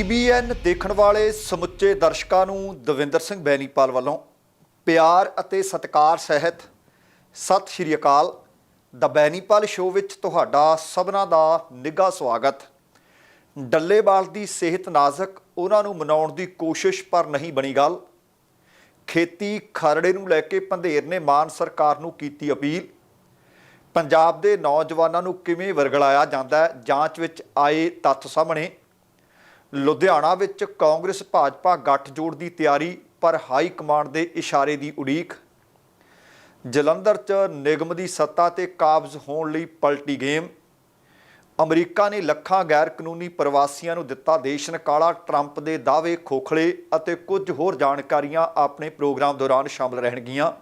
TBN ਦੇਖਣ ਵਾਲੇ ਸਮੁੱਚੇ ਦਰਸ਼ਕਾਂ ਨੂੰ ਦਵਿੰਦਰ ਸਿੰਘ ਬੈਨੀਪਾਲ ਵੱਲੋਂ ਪਿਆਰ ਅਤੇ ਸਤਿਕਾਰ ਸਹਿਤ ਸਤਿ ਸ਼੍ਰੀ ਅਕਾਲ। ਦ ਬੈਨੀਪਾਲ ਸ਼ੋਅ ਵਿੱਚ ਤੁਹਾਡਾ ਸਭਨਾਂ ਦਾ ਨਿੱਘਾ ਸਵਾਗਤ। ਡੱਲੇਵਾਲ ਦੀ ਸਿਹਤ ਨਾਜ਼ੁਕ, ਉਹਨਾਂ ਨੂੰ ਮਨਾਉਣ ਦੀ ਕੋਸ਼ਿਸ਼ ਪਰ ਨਹੀਂ ਬਣੀ ਗੱਲ। ਖੇਤੀ ਖਰੜੇ ਨੂੰ ਲੈ ਕੇ ਪੰਧੇਰ ਨੇ ਮਾਨ ਸਰਕਾਰ ਨੂੰ ਕੀਤੀ ਅਪੀਲ। ਪੰਜਾਬ ਦੇ ਨੌਜਵਾਨਾਂ ਨੂੰ ਕਿਵੇਂ ਵਰਗਲਾਇਆ ਜਾਂਦਾ ਹੈ, ਜਾਂਚ ਵਿੱਚ ਆਏ ਤੱਥ ਸਾਹਮਣੇ। ਲੁਧਿਆਣਾ ਵਿੱਚ ਕਾਂਗਰਸ ਭਾਜਪਾ ਗੱਠਜੋੜ ਦੀ ਤਿਆਰੀ ਪਰ ਹਾਈ ਕਮਾਂਡ ਦੇ ਇਸ਼ਾਰੇ ਦੀ ਉਡੀਕ। ਜਲੰਧਰ 'ਚ ਨਿਗਮ ਦੀ ਸੱਤਾ ਤੇ ਕਾਬਜ਼ ਹੋਣ ਲਈ ਪਲਟੀ ਗੇਮ। ਅਮਰੀਕਾ ਨੇ ਲੱਖਾਂ ਗੈਰ ਕਾਨੂੰਨੀ ਪ੍ਰਵਾਸੀਆਂ ਨੂੰ ਦਿੱਤਾ ਦੇਸ਼ ਨਕਾਲਾ, ਟਰੰਪ ਦੇ ਦਾਅਵੇ ਖੋਖਲੇ ਅਤੇ ਕੁਝ ਹੋਰ ਜਾਣਕਾਰੀਆਂ ਆਪਣੇ ਪ੍ਰੋਗਰਾਮ ਦੌਰਾਨ ਸ਼ਾਮਲ ਰਹਿਣਗੀਆਂ।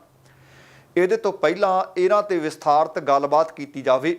ਇਹਦੇ ਤੋਂ ਪਹਿਲਾਂ ਇਹਨਾਂ ਤੇ ਵਿਸਥਾਰਤ ਗੱਲਬਾਤ ਕੀਤੀ ਜਾਵੇ।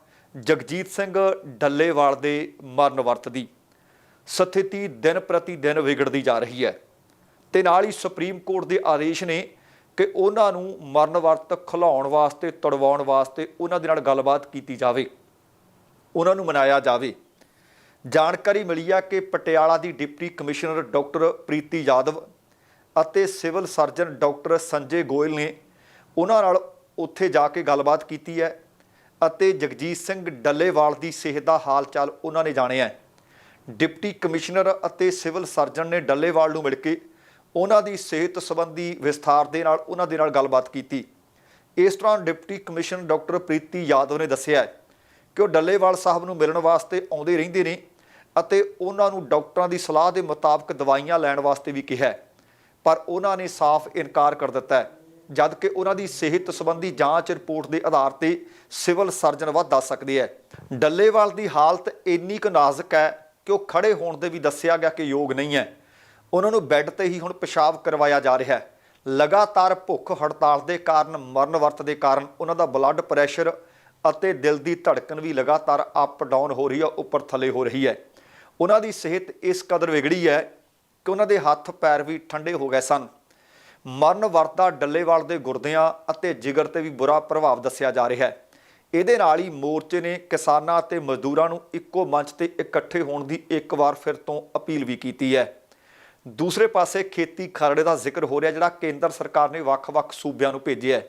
ਜਗਜੀਤ ਸਿੰਘ ਡੱਲੇਵਾਲ ਦੇ ਮਰਨ ਵਰਤ ਦੀ। ਸਥਿਤੀ ਦਿਨ ਪ੍ਰਤੀ ਦਿਨ ਵਿਗੜਦੀ ਜਾ ਰਹੀ ਹੈ ਤੇ ਨਾਲ ਹੀ ਸੁਪਰੀਮ ਕੋਰਟ ਦੇ ਆਦੇਸ਼ ਨੇ ਕਿ ਉਹਨਾਂ ਨੂੰ ਮਰਨ ਵਰਤ ਖਿਲਾਉਣ ਵਾਸਤੇ, ਤੜਵਾਉਣ ਵਾਸਤੇ ਉਹਨਾਂ ਦੇ ਨਾਲ ਗੱਲਬਾਤ ਕੀਤੀ ਜਾਵੇ, ਉਹਨਾਂ ਨੂੰ ਮਨਾਇਆ ਜਾਵੇ। ਜਾਣਕਾਰੀ ਮਿਲੀ ਆ ਕਿ ਪਟਿਆਲਾ ਦੀ deputy commissioner doctor Preeti Yadav ਅਤੇ civil surgeon doctor Sanjay Goyal ਨੇ ਉਹਨਾਂ ਨਾਲ ਉੱਥੇ ਜਾ ਕੇ ਗੱਲਬਾਤ ਕੀਤੀ ਹੈ। ਅਤੇ ਜਗਜੀਤ ਸਿੰਘ ਡੱਲੇਵਾਲ ਦੀ ਸਿਹਤ ਦਾ ਹਾਲ ਚਾਲ ਉਹਨਾਂ ਨੇ ਜਾਣਿਆ ਹੈ। ਡਿਪਟੀ ਕਮਿਸ਼ਨਰ ਅਤੇ ਸਿਵਲ ਸਰਜਨ ਨੇ ਡੱਲੇਵਾਲ ਨੂੰ ਮਿਲ ਕੇ ਉਹਨਾਂ ਦੀ ਸਿਹਤ ਸੰਬੰਧੀ ਵਿਸਥਾਰ ਦੇ ਨਾਲ ਉਹਨਾਂ ਦੇ ਨਾਲ ਗੱਲਬਾਤ ਕੀਤੀ। ਇਸ ਤਰ੍ਹਾਂ deputy commissioner doctor Preeti Yadav ਨੇ ਦੱਸਿਆ ਕਿ ਉਹ ਡੱਲੇਵਾਲ ਸਾਹਿਬ ਨੂੰ ਮਿਲਣ ਵਾਸਤੇ ਆਉਂਦੇ ਰਹਿੰਦੇ ਨੇ ਅਤੇ ਉਹਨਾਂ ਨੂੰ ਡਾਕਟਰਾਂ ਦੀ ਸਲਾਹ ਦੇ ਮੁਤਾਬਕ ਦਵਾਈਆਂ ਲੈਣ ਵਾਸਤੇ ਵੀ ਕਿਹਾ ਪਰ ਉਹਨਾਂ ਨੇ ਸਾਫ਼ ਇਨਕਾਰ ਕਰ ਦਿੱਤਾ ਹੈ। ਜਦ ਕਿ ਉਹਨਾਂ ਦੀ ਸਿਹਤ ਸੰਬੰਧੀ ਜਾਂਚ ਰਿਪੋਰਟ ਦੇ ਆਧਾਰ ਤੇ ਸਿਵਲ ਸਰਜਨ ਵੱਧ ਦੱਸ ਸਕਦੇ ਹੈ। ਡੱਲੇਵਾਲ ਦੀ ਹਾਲਤ ਇੰਨੀ ਕੁ ਨਾਜ਼ੁਕ ਹੈ ਕਿ ਉਹ ਖੜੇ ਹੋਣ ਦੇ ਵੀ ਦੱਸਿਆ ਗਿਆ ਕਿ ਯੋਗ ਨਹੀਂ ਹੈ। ਉਹਨਾਂ ਨੂੰ ਬੈੱਡ ਤੇ ਹੀ ਹੁਣ ਪਿਸ਼ਾਬ ਕਰਵਾਇਆ ਜਾ ਰਿਹਾ ਹੈ। ਲਗਾਤਾਰ ਭੁੱਖ ਹੜਤਾਲ ਦੇ ਕਾਰਨ, ਮਰਨ ਵਰਤ ਦੇ ਕਾਰਨ ਉਹਨਾਂ ਦਾ ਬਲੱਡ ਪ੍ਰੈਸ਼ਰ ਅਤੇ ਦਿਲ ਦੀ ਧੜਕਣ ਵੀ ਲਗਾਤਾਰ ਅਪ ਡਾਊਨ ਹੋ ਰਹੀ ਹੈ, ਉੱਪਰ ਥੱਲੇ ਹੋ ਰਹੀ ਹੈ। ਉਹਨਾਂ ਦੀ ਸਿਹਤ ਇਸ ਕਦਰ ਵਿਗੜੀ ਹੈ ਕਿ ਉਹਨਾਂ ਦੇ ਹੱਥ, ਪੈਰ ਵੀ ਠੰਡੇ ਹੋ ਗਏ ਸਨ। ਮਰਨ ਵਰਤਾ ਡੱਲੇਵਾਲ ਦੇ ਗੁਰਦਿਆਂ ਅਤੇ ਜਿਗਰ ਤੇ ਵੀ ਬੁਰਾ ਪ੍ਰਭਾਵ ਦੱਸਿਆ ਜਾ ਰਿਹਾ ਹੈ। ਇਹਦੇ ਨਾਲ ਹੀ ਮੋਰਚੇ ਨੇ ਕਿਸਾਨਾਂ ਅਤੇ ਮਜ਼ਦੂਰਾਂ ਨੂੰ ਇੱਕੋ ਮੰਚ ਤੇ ਇਕੱਠੇ ਹੋਣ ਦੀ ਇੱਕ ਵਾਰ ਫਿਰ ਤੋਂ ਅਪੀਲ ਵੀ ਕੀਤੀ ਹੈ। ਦੂਸਰੇ ਪਾਸੇ ਖੇਤੀ ਖਰੜੇ ਦਾ ਜ਼ਿਕਰ ਹੋ ਰਿਹਾ ਜਿਹੜਾ ਕੇਂਦਰ ਸਰਕਾਰ ਨੇ ਵੱਖ-ਵੱਖ ਸੂਬਿਆਂ ਨੂੰ ਭੇਜਿਆ ਹੈ।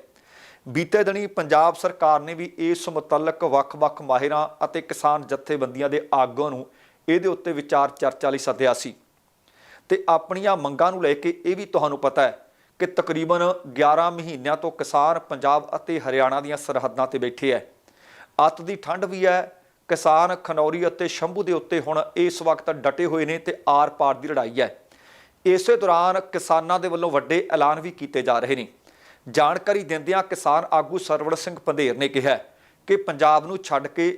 ਬੀਤੇ ਦਿਨੀ ਪੰਜਾਬ ਸਰਕਾਰ ਨੇ ਵੀ ਇਸ ਮੁਤਲਕ ਵੱਖ-ਵੱਖ ਮਾਹਿਰਾਂ ਅਤੇ ਕਿਸਾਨ ਜਥੇਬੰਦੀਆਂ ਦੇ ਆਗੂਆਂ ਨੂੰ ਇਹਦੇ ਉੱਤੇ ਵਿਚਾਰ ਚਰਚਾ ਲਈ ਸੱਦਿਆ ਸੀ। ਤੇ ਆਪਣੀਆਂ ਮੰਗਾਂ ਨੂੰ ਲੈ ਕੇ ਇਹ ਵੀ ਤੁਹਾਨੂੰ ਪਤਾ ਹੈ ਕਿ ਤਕਰੀਬਨ 11 ਮਹੀਨਿਆਂ ਤੋਂ ਕਿਸਾਨ ਪੰਜਾਬ ਅਤੇ ਹਰਿਆਣਾ ਦੀਆਂ ਸਰਹੱਦਾਂ ਤੇ ਬੈਠੇ ਹੈ ਅੱਤ ਦੀ ਠੰਡ ਵੀ ਹੈ ਕਿਸਾਨ ਖਨੌਰੀ ਅਤੇ ਸ਼ੰਭੂ ਦੇ ਉੱਤੇ ਹੁਣ ਇਸ ਵਕਤ ਡਟੇ ਹੋਏ ਨੇ ਤੇ ਆਰ-ਪਾਰ ਦੀ ਲੜਾਈ ਹੈ ਇਸੇ ਦੌਰਾਨ ਕਿਸਾਨਾਂ ਦੇ ਵੱਲੋਂ ਵੱਡੇ ਐਲਾਨ ਵੀ ਕੀਤੇ ਜਾ ਰਹੇ ਨੇ। ਜਾਣਕਾਰੀ ਦਿੰਦਿਆਂ ਕਿਸਾਨ ਆਗੂ ਸਰਵਣ ਸਿੰਘ ਪੰਧੇਰ ਨੇ ਕਿਹਾ ਕਿ ਪੰਜਾਬ ਨੂੰ ਛੱਡ ਕੇ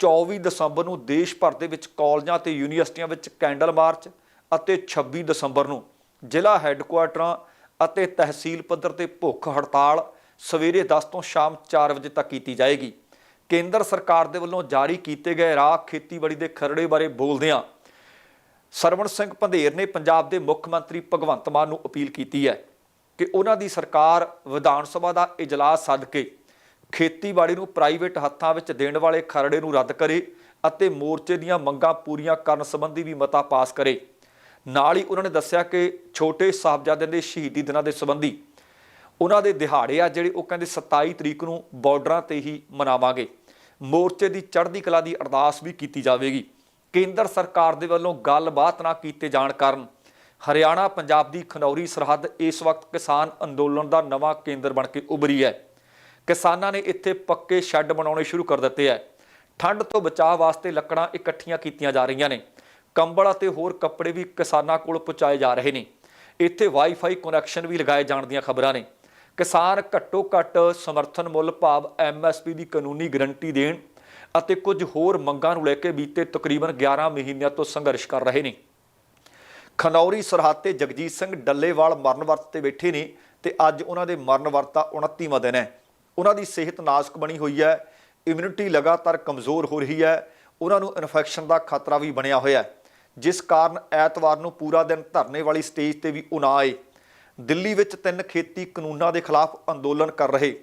24 ਦਸੰਬਰ ਨੂੰ ਦੇਸ਼ ਭਰ ਦੇ ਵਿੱਚ ਕਾਲਜਾਂ ਤੇ ਯੂਨੀਵਰਸਿਟੀਆਂ ਵਿੱਚ ਕੈਂਡਲ ਮਾਰਚ ਅਤੇ 26 ਦਸੰਬਰ ਨੂੰ ਜ਼ਿਲ੍ਹਾ ਹੈੱਡਕੁਆਟਰਾਂ ਅਤੇ ਤਹਿਸੀਲ ਪੱਧਰ ਤੇ ਭੁੱਖ ਹੜਤਾਲ ਸਵੇਰੇ 10 ਤੋਂ ਸ਼ਾਮ 4 ਵਜੇ ਤੱਕ ਕੀਤੀ ਜਾਏਗੀ। ਕੇਂਦਰ ਸਰਕਾਰ ਦੇ ਵੱਲੋਂ ਜਾਰੀ ਕੀਤੇ ਗਏ ਰਾਹ ਖੇਤੀਬਾੜੀ ਦੇ ਖਰੜੇ ਬਾਰੇ ਬੋਲਦਿਆਂ ਸਰਵਣ ਸਿੰਘ ਪੰਧੇਰ ਨੇ ਪੰਜਾਬ ਦੇ ਮੁੱਖ ਮੰਤਰੀ ਭਗਵੰਤ ਮਾਨ ਨੂੰ ਅਪੀਲ ਕੀਤੀ ਹੈ ਕਿ ਉਹਨਾਂ ਦੀ ਸਰਕਾਰ ਵਿਧਾਨ ਸਭਾ ਦਾ ਇਜਲਾਸ ਸੱਦ ਕੇ ਖੇਤੀਬਾੜੀ ਨੂੰ ਪ੍ਰਾਈਵੇਟ ਹੱਥਾਂ ਵਿੱਚ ਦੇਣ ਵਾਲੇ ਖਰੜੇ ਨੂੰ ਰੱਦ ਕਰੇ ਅਤੇ ਮੋਰਚੇ ਦੀਆਂ ਮੰਗਾਂ ਪੂਰੀਆਂ ਕਰਨ ਸੰਬੰਧੀ ਵੀ ਮਤਾ ਪਾਸ ਕਰੇ। ਨਾਲ ਹੀ ਉਹਨਾਂ ਨੇ ਦੱਸਿਆ ਕਿ ਛੋਟੇ ਸਾਹਿਬਜ਼ਾਦਿਆਂ ਦੇ ਸ਼ਹੀਦੀ ਦਿਨਾਂ ਦੇ ਸੰਬੰਧੀ ਉਹਨਾਂ ਦੇ ਦਿਹਾੜੇ ਆ ਜਿਹੜੇ ਉਹ ਕਹਿੰਦੇ 27 ਤਰੀਕ ਨੂੰ ਬਾਰਡਰਾਂ ਤੇ ਹੀ ਮਨਾਵਾਂਗੇ। ਮੋਰਚੇ ਦੀ ਚੜ੍ਹਦੀ ਕਲਾ ਦੀ ਅਰਦਾਸ ਵੀ ਕੀਤੀ ਜਾਵੇਗੀ। ਕੇਂਦਰ ਸਰਕਾਰ ਦੇ ਵੱਲੋਂ ਗੱਲਬਾਤ ਨਾ ਕੀਤੇ ਜਾਣ ਕਾਰਨ ਹਰਿਆਣਾ, ਪੰਜਾਬ ਦੀ ਖਨੌਰੀ ਸਰਹੱਦ ਇਸ ਵਕਤ ਕਿਸਾਨ ਅੰਦੋਲਨ ਦਾ ਨਵਾਂ ਕੇਂਦਰ ਬਣ ਕੇ ਉਭਰੀ ਹੈ। ਕਿਸਾਨਾਂ ਨੇ ਇੱਥੇ ਪੱਕੇ ਸ਼ੈੱਡ ਬਣਾਉਣੇ ਸ਼ੁਰੂ ਕਰ ਦਿੱਤੇ ਹੈ। ਠੰਡ ਤੋਂ ਬਚਾਅ ਵਾਸਤੇ ਲੱਕੜਾਂ ਇਕੱਠੀਆਂ ਕੀਤੀਆਂ ਜਾ ਰਹੀਆਂ ਨੇ। ਕੰਬਲ ਅਤੇ ਹੋਰ ਕੱਪੜੇ ਵੀ ਕਿਸਾਨਾਂ ਕੋਲ ਪਹੁੰਚਾਏ ਜਾ ਰਹੇ ਨੇ। ਇੱਥੇ ਵਾਈਫਾਈ ਕਨੈਕਸ਼ਨ ਵੀ ਲਗਾਏ ਜਾਣ ਦੀਆਂ ਖਬਰਾਂ ਨੇ। ਕਿਸਾਨ ਘੱਟੋ ਘੱਟ ਸਮਰਥਨ ਮੁੱਲ ਭਾਵ ਐਮਐਸਪੀ ਦੀ ਕਾਨੂੰਨੀ ਗਰੰਟੀ ਦੇਣ ਅਤੇ ਕੁਝ ਹੋਰ ਮੰਗਾਂ ਨੂੰ ਲੈ ਕੇ ਬੀਤੇ ਤਕਰੀਬਨ 11 ਮਹੀਨਿਆਂ ਤੋਂ ਸੰਘਰਸ਼ ਕਰ ਰਹੇ ਨੇ। ਖਨੌਰੀ ਸਰਹੱਦ ਤੇ ਜਗਜੀਤ ਸਿੰਘ ਡੱਲੇਵਾਲ ਮਰਨ ਵਰਤ ਤੇ ਬੈਠੇ ਨੇ ਤੇ ਅੱਜ ਉਹਨਾਂ ਦੇ ਮਰਨ ਵਰਤ ਦਾ 29ਵਾਂ ਦਿਨ ਹੈ। ਉਹਨਾਂ ਦੀ ਸਿਹਤ ਨਾਜ਼ੁਕ ਬਣੀ ਹੋਈ ਹੈ। ਇਮਿਊਨਿਟੀ ਲਗਾਤਾਰ ਕਮਜ਼ੋਰ ਹੋ ਰਹੀ ਹੈ। ਉਹਨਾਂ ਨੂੰ ਇਨਫੈਕਸ਼ਨ ਦਾ ਖਤਰਾ ਵੀ ਬਣਿਆ ਹੋਇਆ ਹੈ। ਜਿਸ ਕਾਰਨ ਐਤਵਾਰ ਨੂੰ ਪੂਰਾ ਦਿਨ ਧਰਨੇ ਵਾਲੀ ਸਟੇਜ ਤੇ ਵੀ ਉਹ ਨਾ ਆਏ। ਦਿੱਲੀ ਵਿੱਚ ਤਿੰਨ ਖੇਤੀ ਕਾਨੂੰਨਾਂ ਦੇ ਖਿਲਾਫ ਅੰਦੋਲਨ ਕਰ ਰਹੇ।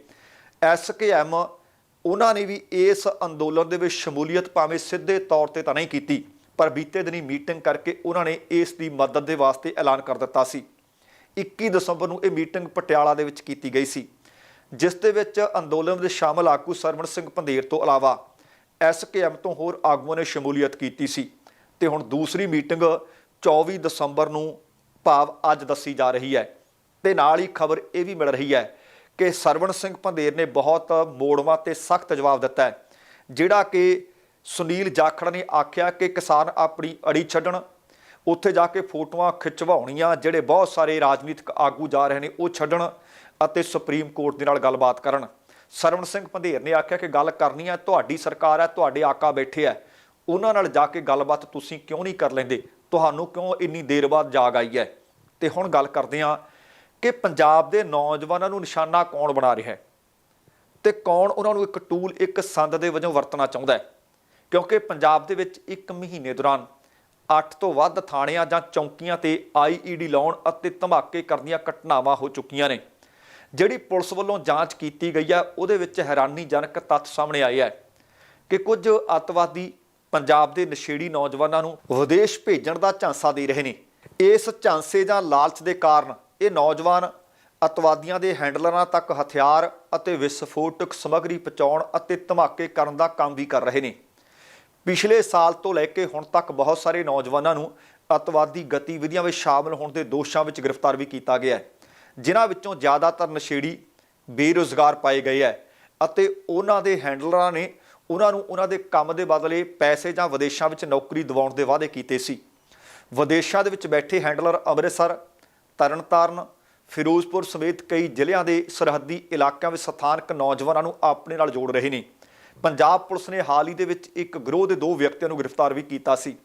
ਐਸਕੇਐਮ ਉਹਨਾਂ ਨੇ ਵੀ ਇਸ ਅੰਦੋਲਨ ਦੇ ਵਿੱਚ ਸ਼ਮੂਲੀਅਤ ਭਾਵੇਂ ਸਿੱਧੇ ਤੌਰ ਤੇ ਤਾਂ ਨਹੀਂ ਕੀਤੀ, ਪਰ ਬੀਤੇ ਦਿਨੀ ਮੀਟਿੰਗ ਕਰਕੇ ਉਹਨਾਂ ਨੇ ਇਸ ਦੀ ਮਦਦ ਦੇ ਵਾਸਤੇ ਐਲਾਨ ਕਰ ਦਿੱਤਾ ਸੀ। 21 ਦਸੰਬਰ ਨੂੰ ਇਹ ਮੀਟਿੰਗ ਪਟਿਆਲਾ ਦੇ ਵਿੱਚ ਕੀਤੀ ਗਈ ਸੀ, ਜਿਸ ਦੇ ਵਿੱਚ ਅੰਦੋਲਨ ਦੇ ਸ਼ਾਮਲ ਆਗੂ ਸਰਵਣ ਸਿੰਘ ਪੰਧੇਰ ਤੋਂ ਇਲਾਵਾ ਐਸਕੇਐਮ ਤੋਂ ਹੋਰ ਆਗੂਆਂ ਨੇ ਸ਼ਮੂਲੀਅਤ ਕੀਤੀ ਸੀ। ਤੇ ਹੁਣ ਦੂਸਰੀ ਮੀਟਿੰਗ 24 ਦਸੰਬਰ ਨੂੰ ਭਾਵ ਅੱਜ ਦੱਸੀ ਜਾ ਰਹੀ ਹੈ। ਤੇ ਨਾਲ ਹੀ ਖਬਰ ਇਹ ਵੀ ਮਿਲ ਰਹੀ ਹੈ ਕਿ ਸਰਵਣ ਸਿੰਘ ਪੰਧੇਰ ਨੇ ਬਹੁਤ ਮੋੜਵਾਂ ਤੇ ਸਖਤ ਜਵਾਬ ਦਿੱਤਾ ਹੈ, ਜਿਹੜਾ ਕਿ ਸੁਨੀਲ ਜਾਖੜ ਨੇ ਆਖਿਆ ਕਿ ਕਿਸਾਨ ਆਪਣੀ ਅੜੀ ਛੱਡਣ, ਉੱਥੇ ਜਾ ਕੇ ਫੋਟੋਆਂ ਖਿਚਵਾਉਣੀਆਂ, ਜਿਹੜੇ ਬਹੁਤ ਸਾਰੇ ਰਾਜਨੀਤਿਕ ਆਗੂ ਜਾ ਰਹੇ ਨੇ, ਉਹ ਛੱਡਣ ਅਤੇ ਸੁਪਰੀਮ ਕੋਰਟ ਦੇ ਨਾਲ ਗੱਲਬਾਤ ਕਰਨ। ਸਰਵਣ ਸਿੰਘ ਪੰਧੇਰ ਨੇ ਆਖਿਆ ਕਿ ਗੱਲ ਕਰਨੀ ਹੈ, ਤੁਹਾਡੀ ਸਰਕਾਰ ਹੈ, ਤੁਹਾਡੇ ਆਕਾ ਬੈਠੇ ਹੈ। ਉਹਨਾਂ ਨਾਲ ਜਾ ਕੇ ਗੱਲਬਾਤ ਤੁਸੀਂ ਕਿਉਂ ਨਹੀਂ ਕਰ ਲੈਂਦੇ? ਤੁਹਾਨੂੰ ਕਿਉਂ ਇੰਨੀ ਦੇਰ ਬਾਅਦ ਜਾਗ ਆਈ ਹੈ? ਤੇ ਹੁਣ ਗੱਲ ਕਰਦੇ ਹਾਂ ਕਿ ਪੰਜਾਬ ਦੇ ਨੌਜਵਾਨਾਂ ਨੂੰ ਨਿਸ਼ਾਨਾ ਕੌਣ ਬਣਾ ਰਿਹਾ ਹੈ? ਤੇ ਕੌਣ ਉਹਨਾਂ ਨੂੰ ਇੱਕ ਟੂਲ, ਇੱਕ ਸੰਦ ਦੇ ਵਜੋਂ ਵਰਤਣਾ ਚਾਹੁੰਦਾ ਹੈ? ਕਿਉਂਕਿ ਪੰਜਾਬ ਦੇ ਵਿੱਚ ਇੱਕ ਮਹੀਨੇ ਦੌਰਾਨ 8 ਤੋਂ ਵੱਧ ਥਾਣਿਆਂ ਜਾਂ ਚੌਂਕੀਆਂ ਤੇ ਆਈਈਡੀ ਲਾਉਣ ਅਤੇ ਧਮਾਕੇ ਕਰਨ ਦੀਆਂ ਘਟਨਾਵਾਂ ਹੋ ਚੁੱਕੀਆਂ ਨੇ। ਜਿਹੜੀ ਪੁਲਿਸ ਵੱਲੋਂ ਜਾਂਚ ਕੀਤੀ ਗਈ ਹੈ, ਉਹਦੇ ਵਿੱਚ ਹੈਰਾਨੀਜਨਕ ਤੱਥ ਸਾਹਮਣੇ ਆਏ ਹੈ ਕਿ ਕੁਝ ਅੱਤਵਾਦੀ ਪੰਜਾਬ ਦੇ ਨਸ਼ੇੜੀ ਨੌਜਵਾਨਾਂ ਨੂੰ ਵਿਦੇਸ਼ ਭੇਜਣ ਦਾ ਝਾਂਸਾ ਦੇ ਰਹੇ ਨੇ। ਇਸ ਝਾਂਸੇ ਜਾਂ ਲਾਲਚ ਦੇ ਕਾਰਨ ਇਹ ਨੌਜਵਾਨ ਅੱਤਵਾਦੀਆਂ ਦੇ ਹੈਂਡਲਰਾਂ ਤੱਕ ਹਥਿਆਰ ਅਤੇ ਵਿਸਫੋਟਕ ਸਮੱਗਰੀ ਪਹੁੰਚਾਉਣ ਅਤੇ ਧਮਾਕੇ ਕਰਨ ਦਾ ਕੰਮ ਵੀ ਕਰ ਰਹੇ ਨੇ। ਪਿਛਲੇ ਸਾਲ ਤੋਂ ਲੈ ਕੇ ਹੁਣ ਤੱਕ ਬਹੁਤ ਸਾਰੇ ਨੌਜਵਾਨਾਂ ਨੂੰ ਅੱਤਵਾਦੀ ਗਤੀਵਿਧੀਆਂ ਵਿੱਚ ਸ਼ਾਮਲ ਹੋਣ ਦੇ ਦੋਸ਼ਾਂ ਵਿੱਚ ਗ੍ਰਿਫਤਾਰ ਵੀ ਕੀਤਾ ਗਿਆ ਹੈ। ਜਿਨ੍ਹਾਂ ਵਿੱਚੋਂ ਜ਼ਿਆਦਾਤਰ ਨਸ਼ੇੜੀ ਬੇਰੁਜ਼ਗਾਰ ਪਾਏ ਗਏ ਹੈ ਅਤੇ ਉਹਨਾਂ ਦੇ ਹੈਂਡਲਰਾਂ ਨੇ ਉਹਨਾਂ ਨੂੰ ਉਹਨਾਂ ਦੇ ਕੰਮ ਦੇ ਬਦਲੇ ਪੈਸੇ ਜਾਂ ਵਿਦੇਸ਼ਾਂ ਵਿੱਚ ਨੌਕਰੀ ਦਿਵਾਉਣ ਦੇ ਵਾਅਦੇ ਕੀਤੇ ਸੀ। ਵਿਦੇਸ਼ਾਂ ਦੇ ਵਿੱਚ ਬੈਠੇ ਹੈਂਡਲਰ ਅੰਮ੍ਰਿਤਸਰ, ਤਰਨਤਾਰਨ, ਫਿਰੋਜ਼ਪੁਰ ਸਮੇਤ ਕਈ ਜ਼ਿਲ੍ਹਿਆਂ ਦੇ ਸਰਹੱਦੀ ਇਲਾਕਿਆਂ ਵਿੱਚ ਸਥਾਨਕ ਨੌਜਵਾਨਾਂ ਨੂੰ ਆਪਣੇ ਨਾਲ ਜੋੜ ਰਹੇ ਨੇ। ਪੰਜਾਬ ਪੁਲਿਸ ਨੇ ਹਾਲ ਹੀ ਦੇ ਵਿੱਚ ਇੱਕ ਗਰੋਹ ਦੇ ਦੋ ਵਿਅਕਤੀਆਂ ਨੂੰ ਗ੍ਰਿਫਤਾਰ ਵੀ ਕੀਤਾ ਸੀ।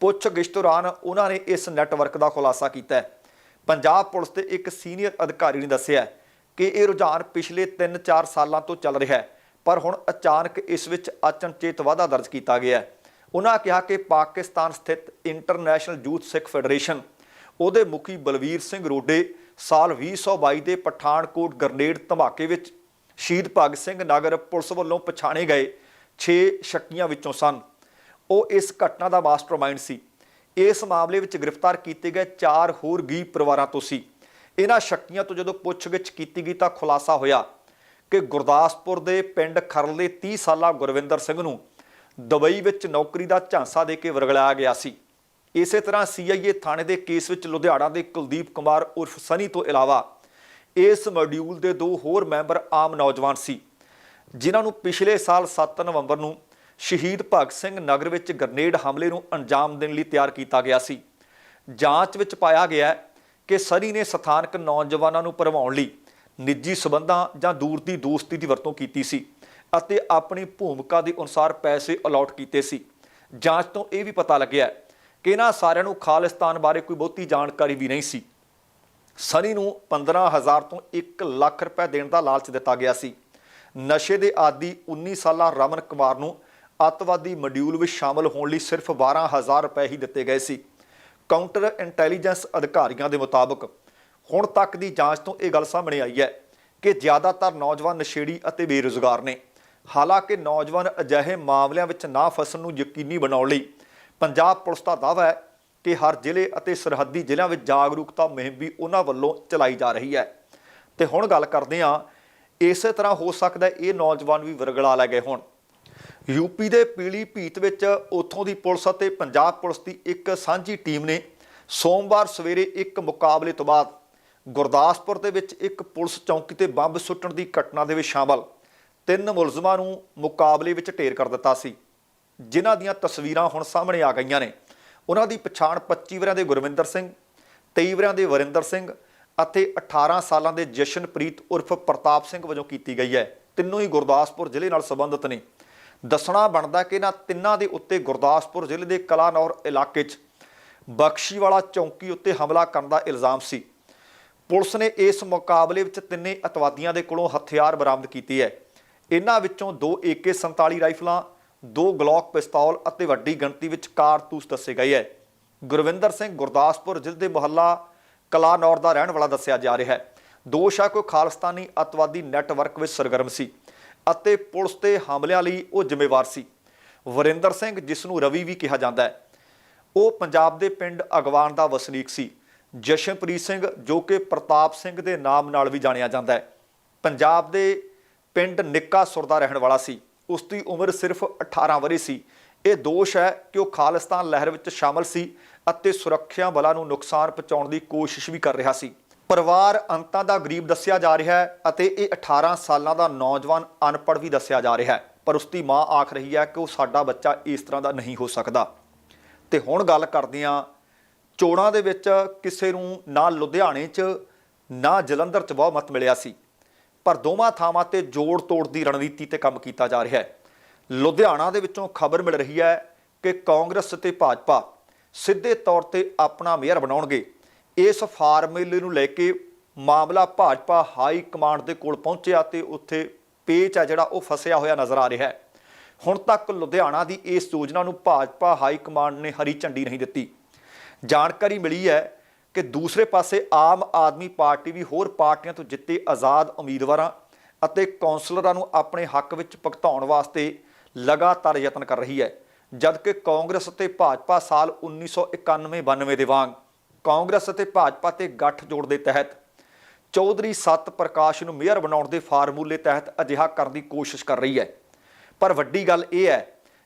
ਪੁੱਛਗਿੱਛ ਦੌਰਾਨ ਉਹਨਾਂ ਨੇ ਇਸ ਨੈਟਵਰਕ ਦਾ ਖੁਲਾਸਾ ਕੀਤਾ ਪੰਜਾਬ ਪੁਲਿਸ ਦੇ ਇੱਕ ਸੀਨੀਅਰ ਅਧਿਕਾਰੀ ਨੇ ਦੱਸਿਆ ਕਿ ਇਹ ਰੁਝਾਨ ਪਿਛਲੇ 3-4 ਸਾਲਾਂ ਤੋਂ ਚੱਲ ਰਿਹਾ ਹੈ। ਪਰ ਹੁਣ ਅਚਾਨਕ ਇਸ ਵਿੱਚ ਅਚਨਚੇਤ ਵਾਧਾ ਦਰਜ ਕੀਤਾ ਗਿਆ ਹੈ। ਉਹਨਾਂ ਕਿਹਾ ਕਿ ਪਾਕਿਸਤਾਨ ਸਥਿਤ ਇੰਟਰਨੈਸ਼ਨਲ ਯੂਥ ਸਿੱਖ ਫੈਡਰੇਸ਼ਨ, ਉਹਦੇ ਮੁਖੀ ਬਲਵੀਰ ਸਿੰਘ ਰੋਡੇ ਸਾਲ 2022 ਦੇ ਪਠਾਨਕੋਟ ਗਰਨੇਡ ਧਮਾਕੇ ਵਿੱਚ ਸ਼ਹੀਦ ਭਗਤ ਸਿੰਘ ਨਗਰ ਪੁਲਿਸ ਵੱਲੋਂ ਪਛਾਣੇ ਗਏ 6 ਸ਼ੱਕੀਆਂ ਵਿੱਚੋਂ ਸਨ। ਉਹ ਇਸ ਘਟਨਾ ਦਾ ਮਾਸਟਰਮਾਈਂਡ ਸੀ। ਇਸ ਮਾਮਲੇ ਵਿੱਚ ਗ੍ਰਿਫਤਾਰ ਕੀਤੇ ਗਏ 4 ਹੋਰ ਗਰੀਬ ਪਰਿਵਾਰਾਂ ਤੋਂ ਸੀ। ਇਹਨਾਂ ਸ਼ੱਕੀਆਂ ਤੋਂ ਜਦੋਂ ਪੁੱਛਗਿੱਛ ਕੀਤੀ ਗਈ ਤਾਂ ਖੁਲਾਸਾ ਹੋਇਆ। ਕਿ ਗੁਰਦਾਸਪੁਰ ਦੇ ਪਿੰਡ ਖਰਲੇ 30 ਸਾਲਾ ਗੁਰਵਿੰਦਰ ਸਿੰਘ ਨੂੰ ਦੁਬਈ ਵਿੱਚ ਨੌਕਰੀ ਦਾ ਝਾਂਸਾ ਦੇ ਕੇ ਵਰਗਲਾਇਆ ਗਿਆ ਸੀ। ਇਸੇ ਤਰ੍ਹਾਂ ਸੀਆਈਏ ਥਾਣੇ ਦੇ ਕੇਸ ਵਿੱਚ ਲੁਧਿਆਣਾ ਦੇ ਕੁਲਦੀਪ ਕੁਮਾਰ ਉਰਫ ਸਨੀ ਤੋਂ ਇਲਾਵਾ ਇਸ ਮੋਡਿਊਲ ਦੇ ਦੋ ਹੋਰ ਮੈਂਬਰ ਆਮ ਨੌਜਵਾਨ ਸੀ, ਜਿਨ੍ਹਾਂ ਨੂੰ ਪਿਛਲੇ ਸਾਲ 7 ਨਵੰਬਰ ਨੂੰ ਸ਼ਹੀਦ ਭਗਤ ਸਿੰਘ ਨਗਰ ਵਿੱਚ ਗ੍ਰਨੇਡ ਹਮਲੇ ਨੂੰ ਅੰਜਾਮ ਦੇਣ ਲਈ ਤਿਆਰ ਕੀਤਾ ਗਿਆ ਸੀ। ਜਾਂਚ ਵਿੱਚ ਪਾਇਆ ਗਿਆ ਕਿ ਸਨੀ ਨੇ ਸਥਾਨਕ ਨੌਜਵਾਨਾਂ ਨੂੰ ਭਰਵਾਉਣ ਲਈ ਨਿੱਜੀ ਸਬੰਧਾਂ ਜਾਂ ਦੂਰ ਦੀ ਦੋਸਤੀ ਦੀ ਵਰਤੋਂ ਕੀਤੀ ਸੀ ਅਤੇ ਆਪਣੀ ਭੂਮਿਕਾ ਦੇ ਅਨੁਸਾਰ ਪੈਸੇ ਅਲਾਟ ਕੀਤੇ ਸੀ। ਜਾਂਚ ਤੋਂ ਇਹ ਵੀ ਪਤਾ ਲੱਗਿਆ ਕਿ ਇਹਨਾਂ ਸਾਰਿਆਂ ਨੂੰ ਖਾਲਿਸਤਾਨ ਬਾਰੇ ਕੋਈ ਬਹੁਤੀ ਜਾਣਕਾਰੀ ਵੀ ਨਹੀਂ ਸੀ। ਸਨੀ ਨੂੰ 15000 ਤੋਂ 1 ਲੱਖ ਰੁਪਏ ਦੇਣ ਦਾ ਲਾਲਚ ਦਿੱਤਾ ਗਿਆ ਸੀ। ਨਸ਼ੇ ਦੇ ਆਦੀ 19 ਸਾਲਾ ਰਮਨ ਕੁਮਾਰ ਨੂੰ ਅੱਤਵਾਦੀ ਮੋਡਿਊਲ ਵਿੱਚ ਸ਼ਾਮਲ ਹੋਣ ਲਈ ਸਿਰਫ 12000 ਰੁਪਏ ਹੀ ਦਿੱਤੇ ਗਏ ਸੀ। ਕਾਊਂਟਰ ਇੰਟੈਲੀਜੈਂਸ ਅਧਿਕਾਰੀਆਂ ਦੇ ਮੁਤਾਬਕ ਹੁਣ ਤੱਕ ਦੀ ਜਾਂਚ ਤੋਂ ਇਹ ਗੱਲ ਸਾਹਮਣੇ ਆਈ ਹੈ ਕਿ ਜ਼ਿਆਦਾਤਰ ਨੌਜਵਾਨ ਨਸ਼ੇੜੀ ਅਤੇ ਬੇਰੁਜ਼ਗਾਰ ਨੇ। ਹਾਲਾਂਕਿ ਨੌਜਵਾਨ ਅਜਿਹੇ ਮਾਮਲਿਆਂ ਵਿੱਚ ਨਾ ਫਸਣ ਨੂੰ ਯਕੀਨੀ ਬਣਾਉਣ ਲਈ ਪੰਜਾਬ ਪੁਲਿਸ ਦਾ ਦਾਅਵਾ ਹੈ ਕਿ ਹਰ ਜ਼ਿਲ੍ਹੇ ਅਤੇ ਸਰਹੱਦੀ ਜ਼ਿਲ੍ਹਿਆਂ ਵਿੱਚ ਜਾਗਰੂਕਤਾ ਮੁਹਿੰਮ ਵੀ ਉਹਨਾਂ ਵੱਲੋਂ ਚਲਾਈ ਜਾ ਰਹੀ ਹੈ। ਤੇ ਹੁਣ ਗੱਲ ਕਰਦੇ ਹਾਂ, ਇਸੇ ਤਰ੍ਹਾਂ ਹੋ ਸਕਦਾ ਇਹ ਨੌਜਵਾਨ ਵੀ ਵਰਗਲਾ ਲੈ ਗਏ ਹੋਣ। ਯੂਪੀ ਦੇ ਪੀਲੀ ਭੀਤ ਵਿੱਚ ਉੱਥੋਂ ਦੀ ਪੁਲਿਸ ਅਤੇ ਪੰਜਾਬ ਪੁਲਿਸ ਦੀ ਇੱਕ ਸਾਂਝੀ ਟੀਮ ਨੇ ਸੋਮਵਾਰ ਸਵੇਰੇ ਇੱਕ ਮੁਕਾਬਲੇ ਤੋਂ ਬਾਅਦ ਗੁਰਦਾਸਪੁਰ ਦੇ ਵਿੱਚ ਇੱਕ ਪੁਲਿਸ ਚੌਂਕੀ ਤੇ ਬੰਬ ਸੁੱਟਣ ਦੀ ਘਟਨਾ ਦੇ ਵਿੱਚ ਸ਼ਾਮਲ ਤਿੰਨ ਮੁਲਜ਼ਮਾਂ ਨੂੰ ਮੁਕਾਬਲੇ ਵਿੱਚ ਢੇਰ ਕਰ ਦਿੱਤਾ ਸੀ। ਜਿਨ੍ਹਾਂ ਦੀਆਂ ਤਸਵੀਰਾਂ ਹੁਣ ਸਾਹਮਣੇ ਆ ਗਈਆਂ ਨੇ। ਉਹਨਾਂ ਦੀ ਪਛਾਣ 25 ਵਰਿਆਂ ਦੇ ਗੁਰਵਿੰਦਰ ਸਿੰਘ 23 ਵਰਿਆਂ ਦੇ ਵਰਿੰਦਰ ਸਿੰਘ ਅਤੇ 18 ਸਾਲਾਂ ਦੇ ਜਸ਼ਨਪ੍ਰੀਤ ਉਰਫ ਪ੍ਰਤਾਪ ਸਿੰਘ ਵਜੋਂ ਕੀਤੀ ਗਈ ਹੈ। ਤਿੰਨੋਂ ਹੀ ਗੁਰਦਾਸਪੁਰ ਜ਼ਿਲ੍ਹੇ ਨਾਲ ਸੰਬੰਧਿਤ ਨੇ। ਦੱਸਣਾ ਬਣਦਾ ਕਿ ਇਹਨਾਂ ਤਿੰਨਾਂ ਦੇ ਉੱਤੇ ਗੁਰਦਾਸਪੁਰ ਜ਼ਿਲ੍ਹੇ ਦੇ ਕਲਾਨੌਰ ਇਲਾਕੇ 'ਚ ਬਖਸ਼ੀਵਾਲਾ ਚੌਂਕੀ ਉੱਤੇ ਹਮਲਾ ਕਰਨ ਦਾ ਇਲਜ਼ਾਮ ਸੀ। ਪੁਲਿਸ ਨੇ ਇਸ ਮੁਕਾਬਲੇ ਵਿੱਚ ਤਿੰਨੇ ਅਤਵਾਦੀਆਂ ਦੇ ਕੋਲੋਂ ਹਥਿਆਰ ਬਰਾਮਦ ਕੀਤੇ ਹੈ ਇਹਨਾਂ ਵਿੱਚੋਂ ਦੋ AK47 ਰਾਈਫਲਾਂ, ਦੋ ਗਲੌਕ ਪਿਸਤੌਲ ਅਤੇ ਵੱਡੀ ਗਿਣਤੀ ਵਿੱਚ ਕਾਰਤੂਸ ਦੱਸੇ ਗਏ ਹੈ ਗੁਰਵਿੰਦਰ ਸਿੰਘ ਗੁਰਦਾਸਪੁਰ ਜ਼ਿਲ੍ਹੇ ਦੇ ਮੁਹੱਲਾ ਕਲਾਨੌਰ ਦਾ ਰਹਿਣ ਵਾਲਾ ਦੱਸਿਆ ਜਾ ਰਿਹਾ ਹੈ। ਦੋਸ਼ ਹੈ ਕੋਈ ਉਹ ਖਾਲਿਸਤਾਨੀ ਅਤਵਾਦੀ ਨੈਟਵਰਕ ਵਿੱਚ ਸਰਗਰਮ ਸੀ ਅਤੇ ਪੁਲਿਸ ਤੇ ਹਮਲਿਆਂ ਲਈ ਉਹ ਜ਼ਿੰਮੇਵਾਰ ਸੀ। ਵਰਿੰਦਰ ਸਿੰਘ, ਜਿਸ ਨੂੰ ਰਵੀ ਵੀ ਕਿਹਾ ਜਾਂਦਾ ਹੈ, ਉਹ ਪੰਜਾਬ ਦੇ ਪਿੰਡ ਅਗਵਾਨ ਦਾ ਵਸਨੀਕ ਸੀ। ਜਸ਼ਨਪ੍ਰੀਤ ਸਿੰਘ ਜੋ ਕਿ ਪ੍ਰਤਾਪ ਸਿੰਘ ਦੇ ਨਾਮ ਨਾਲ ਵੀ ਜਾਣਿਆ ਜਾਂਦਾ ਹੈ। ਪੰਜਾਬ ਦੇ ਪਿੰਡ ਨਿੱਕਾ ਸੁਰ ਦਾ ਰਹਿਣ ਵਾਲਾ ਸੀ। ਉਸ ਦੀ ਉਮਰ ਸਿਰਫ 18 ਵਰ੍ਹੇ ਸੀ। ਇਹ ਦੋਸ਼ ਹੈ ਕਿ ਉਹ ਖਾਲਿਸਤਾਨ ਲਹਿਰ ਵਿੱਚ ਸ਼ਾਮਲ ਸੀ ਅਤੇ ਸੁਰੱਖਿਆ ਬਲਾਂ ਨੂੰ ਨੁਕਸਾਨ ਪਹੁੰਚਾਉਣ ਦੀ ਕੋਸ਼ਿਸ਼ ਵੀ ਕਰ ਰਿਹਾ ਸੀ। ਪਰਿਵਾਰ ਅੰਤਾਂ ਦਾ ਗਰੀਬ ਦੱਸਿਆ ਜਾ ਰਿਹਾ ਹੈ ਅਤੇ ਇਹ 18 ਸਾਲਾਂ ਦਾ ਨੌਜਵਾਨ ਅਨਪੜ੍ਹ ਵੀ ਦੱਸਿਆ ਜਾ ਰਿਹਾ ਹੈ। ਪਰ ਉਸ ਦੀ ਮਾਂ ਆਖ ਰਹੀ ਹੈ ਕਿ ਉਹ ਸਾਡਾ ਬੱਚਾ ਇਸ ਤਰ੍ਹਾਂ ਦਾ ਨਹੀਂ ਹੋ ਸਕਦਾ। ਤੇ ਹੁਣ ਗੱਲ ਕਰਦੇ ਹਾਂ ਚੋਣਾਂ ਦੇ ਵਿੱਚ ਕਿਸੇ ਨੂੰ ਨਾ ਲੁਧਿਆਣੇ 'ਚ, ਨਾ ਜਲੰਧਰ 'ਚ ਬਹੁਮਤ ਮਿਲਿਆ ਸੀ। ਪਰ ਦੋਵਾਂ ਥਾਵਾਂ ਤੇ ਜੋੜ ਤੋੜ ਦੀ ਰਣਨੀਤੀ ਤੇ ਕੰਮ ਕੀਤਾ ਜਾ ਰਿਹਾ ਹੈ। ਲੁਧਿਆਣਾ ਦੇ ਵਿੱਚੋਂ ਖਬਰ ਮਿਲ ਰਹੀ ਹੈ ਕਿ ਕਾਂਗਰਸ ਤੇ ਭਾਜਪਾ ਸਿੱਧੇ ਤੌਰ ਤੇ ਆਪਣਾ ਮੇਅਰ ਬਣਾਉਣਗੇ। ਇਸ ਫਾਰਮੂਲੇ ਨੂੰ ਲੈ ਕੇ ਮਾਮਲਾ ਭਾਜਪਾ ਹਾਈ ਕਮਾਂਡ ਦੇ ਕੋਲ ਪਹੁੰਚਿਆ ਤੇ ਉੱਥੇ ਪੇਚ ਆ ਜਿਹੜਾ ਉਹ ਫਸਿਆ ਹੋਇਆ ਨਜ਼ਰ ਆ ਰਿਹਾ ਹੈ। ਹੁਣ ਤੱਕ ਲੁਧਿਆਣਾ ਦੀ ਇਸ ਯੋਜਨਾ ਨੂੰ ਭਾਜਪਾ ਹਾਈ ਕਮਾਂਡ ਨੇ ਹਰੀ ਝੰਡੀ ਨਹੀਂ ਦਿੱਤੀ। ਜਾਣਕਾਰੀ ਮਿਲੀ ਹੈ ਕਿ ਦੂਸਰੇ ਪਾਸੇ ਆਮ ਆਦਮੀ ਪਾਰਟੀ ਵੀ ਹੋਰ ਪਾਰਟੀਆਂ ਤੋਂ ਜਿੱਤੇ ਆਜ਼ਾਦ ਉਮੀਦਵਾਰਾਂ ਅਤੇ ਕੌਂਸਲਰਾਂ ਨੂੰ ਆਪਣੇ ਹੱਕ ਵਿੱਚ ਭੁਗਤਾਉਣ ਵਾਸਤੇ ਲਗਾਤਾਰ ਯਤਨ ਕਰ ਰਹੀ ਹੈ, ਜਦਕਿ ਕਾਂਗਰਸ ਅਤੇ ਭਾਜਪਾ ਸਾਲ 1991-92 ਦੇ ਵਾਂਗ ਕਾਂਗਰਸ ਅਤੇ ਭਾਜਪਾ ਤੇ ਗੱਠਜੋੜ ਦੇ ਤਹਿਤ ਚੌਧਰੀ ਸਤ ਪ੍ਰਕਾਸ਼ ਨੂੰ ਮੇਅਰ ਬਣਾਉਣ ਦੇ ਫਾਰਮੂਲੇ ਤਹਿਤ ਅਜਿਹਾ ਕਰਨ ਦੀ ਕੋਸ਼ਿਸ਼ ਕਰ ਰਹੀ ਹੈ। ਪਰ ਵੱਡੀ ਗੱਲ ਇਹ ਹੈ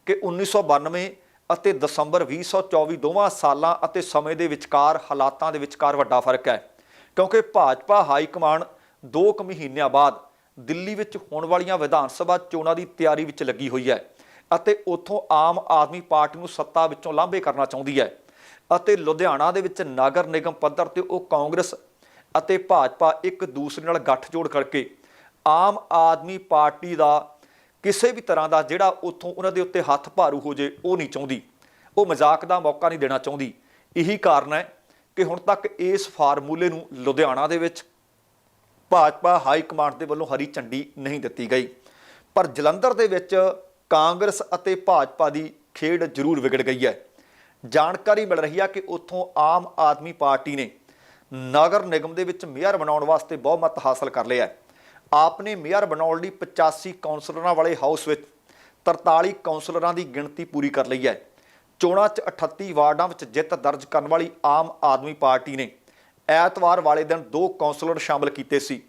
ਕਿ 1992 ਅਤੇ ਦਸੰਬਰ 2024 ਦੋਵਾਂ ਸਾਲਾਂ ਅਤੇ ਸਮੇਂ ਦੇ ਵਿਚਕਾਰ ਹਾਲਾਤਾਂ ਦੇ ਵਿਚਕਾਰ ਵੱਡਾ ਫ਼ਰਕ ਹੈ। ਕਿਉਂਕਿ ਭਾਜਪਾ ਹਾਈ ਕਮਾਂਡ 2 ਕੁ ਮਹੀਨਿਆਂ ਬਾਅਦ ਦਿੱਲੀ ਵਿੱਚ ਹੋਣ ਵਾਲੀਆਂ ਵਿਧਾਨ ਸਭਾ ਚੋਣਾਂ ਦੀ ਤਿਆਰੀ ਵਿੱਚ ਲੱਗੀ ਹੋਈ ਹੈ ਅਤੇ ਉੱਥੋਂ ਆਮ ਆਦਮੀ ਪਾਰਟੀ ਨੂੰ ਸੱਤਾ ਵਿੱਚੋਂ ਲਾਂਭੇ ਕਰਨਾ ਚਾਹੁੰਦੀ ਹੈ। ਅਤੇ ਲੁਧਿਆਣਾ ਦੇ ਵਿੱਚ ਨਗਰ ਨਿਗਮ ਪੱਧਰ ਤੇ ਉਹ ਕਾਂਗਰਸ ਅਤੇ ਭਾਜਪਾ ਇੱਕ ਦੂਸਰੇ ਨਾਲ ਗੱਠਜੋੜ ਕਰਕੇ ਆਮ ਆਦਮੀ ਪਾਰਟੀ ਦਾ ਕਿਸੇ ਵੀ ਤਰ੍ਹਾਂ ਦਾ ਜਿਹੜਾ ਉੱਥੋਂ ਉਹਨਾਂ ਦੇ ਉੱਤੇ ਹੱਥ ਭਾਰੂ ਹੋ ਜੇ, ਉਹ ਨਹੀਂ ਚਾਹੁੰਦੀ। ਉਹ ਮਜ਼ਾਕ ਦਾ ਮੌਕਾ ਨਹੀਂ ਦੇਣਾ ਚਾਹੁੰਦੀ। ਇਹੀ ਕਾਰਨ ਹੈ ਕਿ ਹੁਣ ਤੱਕ ਇਸ ਫਾਰਮੂਲੇ ਨੂੰ ਲੁਧਿਆਣਾ ਦੇ ਵਿੱਚ ਭਾਜਪਾ ਹਾਈ ਕਮਾਂਡ ਦੇ ਵੱਲੋਂ ਹਰੀ ਝੰਡੀ ਨਹੀਂ ਦਿੱਤੀ ਗਈ। ਪਰ ਜਲੰਧਰ ਦੇ ਵਿੱਚ ਕਾਂਗਰਸ ਅਤੇ ਭਾਜਪਾ ਦੀ ਖੇਡ ਜ਼ਰੂਰ ਵਿਗੜ ਗਈ ਹੈ। ਜਾਣਕਾਰੀ ਮਿਲ ਰਹੀ ਹੈ ਕਿ ਉੱਥੋਂ ਆਮ ਆਦਮੀ ਪਾਰਟੀ ਨੇ ਨਗਰ ਨਿਗਮ ਦੇ ਵਿੱਚ ਮੇਅਰ ਬਣਾਉਣ ਵਾਸਤੇ ਬਹੁਮਤ ਹਾਸਲ ਕਰ ਲਿਆ ਹੈ। ਆਪ ਨੇ ਮੇਅਰ ਬਣਾਉਣ ਲਈ 85 ਕਾਉਂਸਲਰਾਂ ਵਾਲੇ ਹਾਊਸ ਵਿੱਚ 43 ਕਾਉਂਸਲਰਾਂ ਦੀ ਗਿਣਤੀ ਪੂਰੀ ਕਰ ਲਈ ਹੈ। ਚੋਣਾਂ 'ਚ 38 ਵਾਰਡਾਂ ਵਿੱਚ ਜਿੱਤ ਦਰਜ ਕਰਨ ਵਾਲੀ ਆਮ ਆਦਮੀ ਪਾਰਟੀ ਨੇ ਐਤਵਾਰ ਵਾਲੇ ਦਿਨ ਦੋ ਕਾਉਂਸਲਰ ਸ਼ਾਮਲ ਕੀਤੇ ਸੀ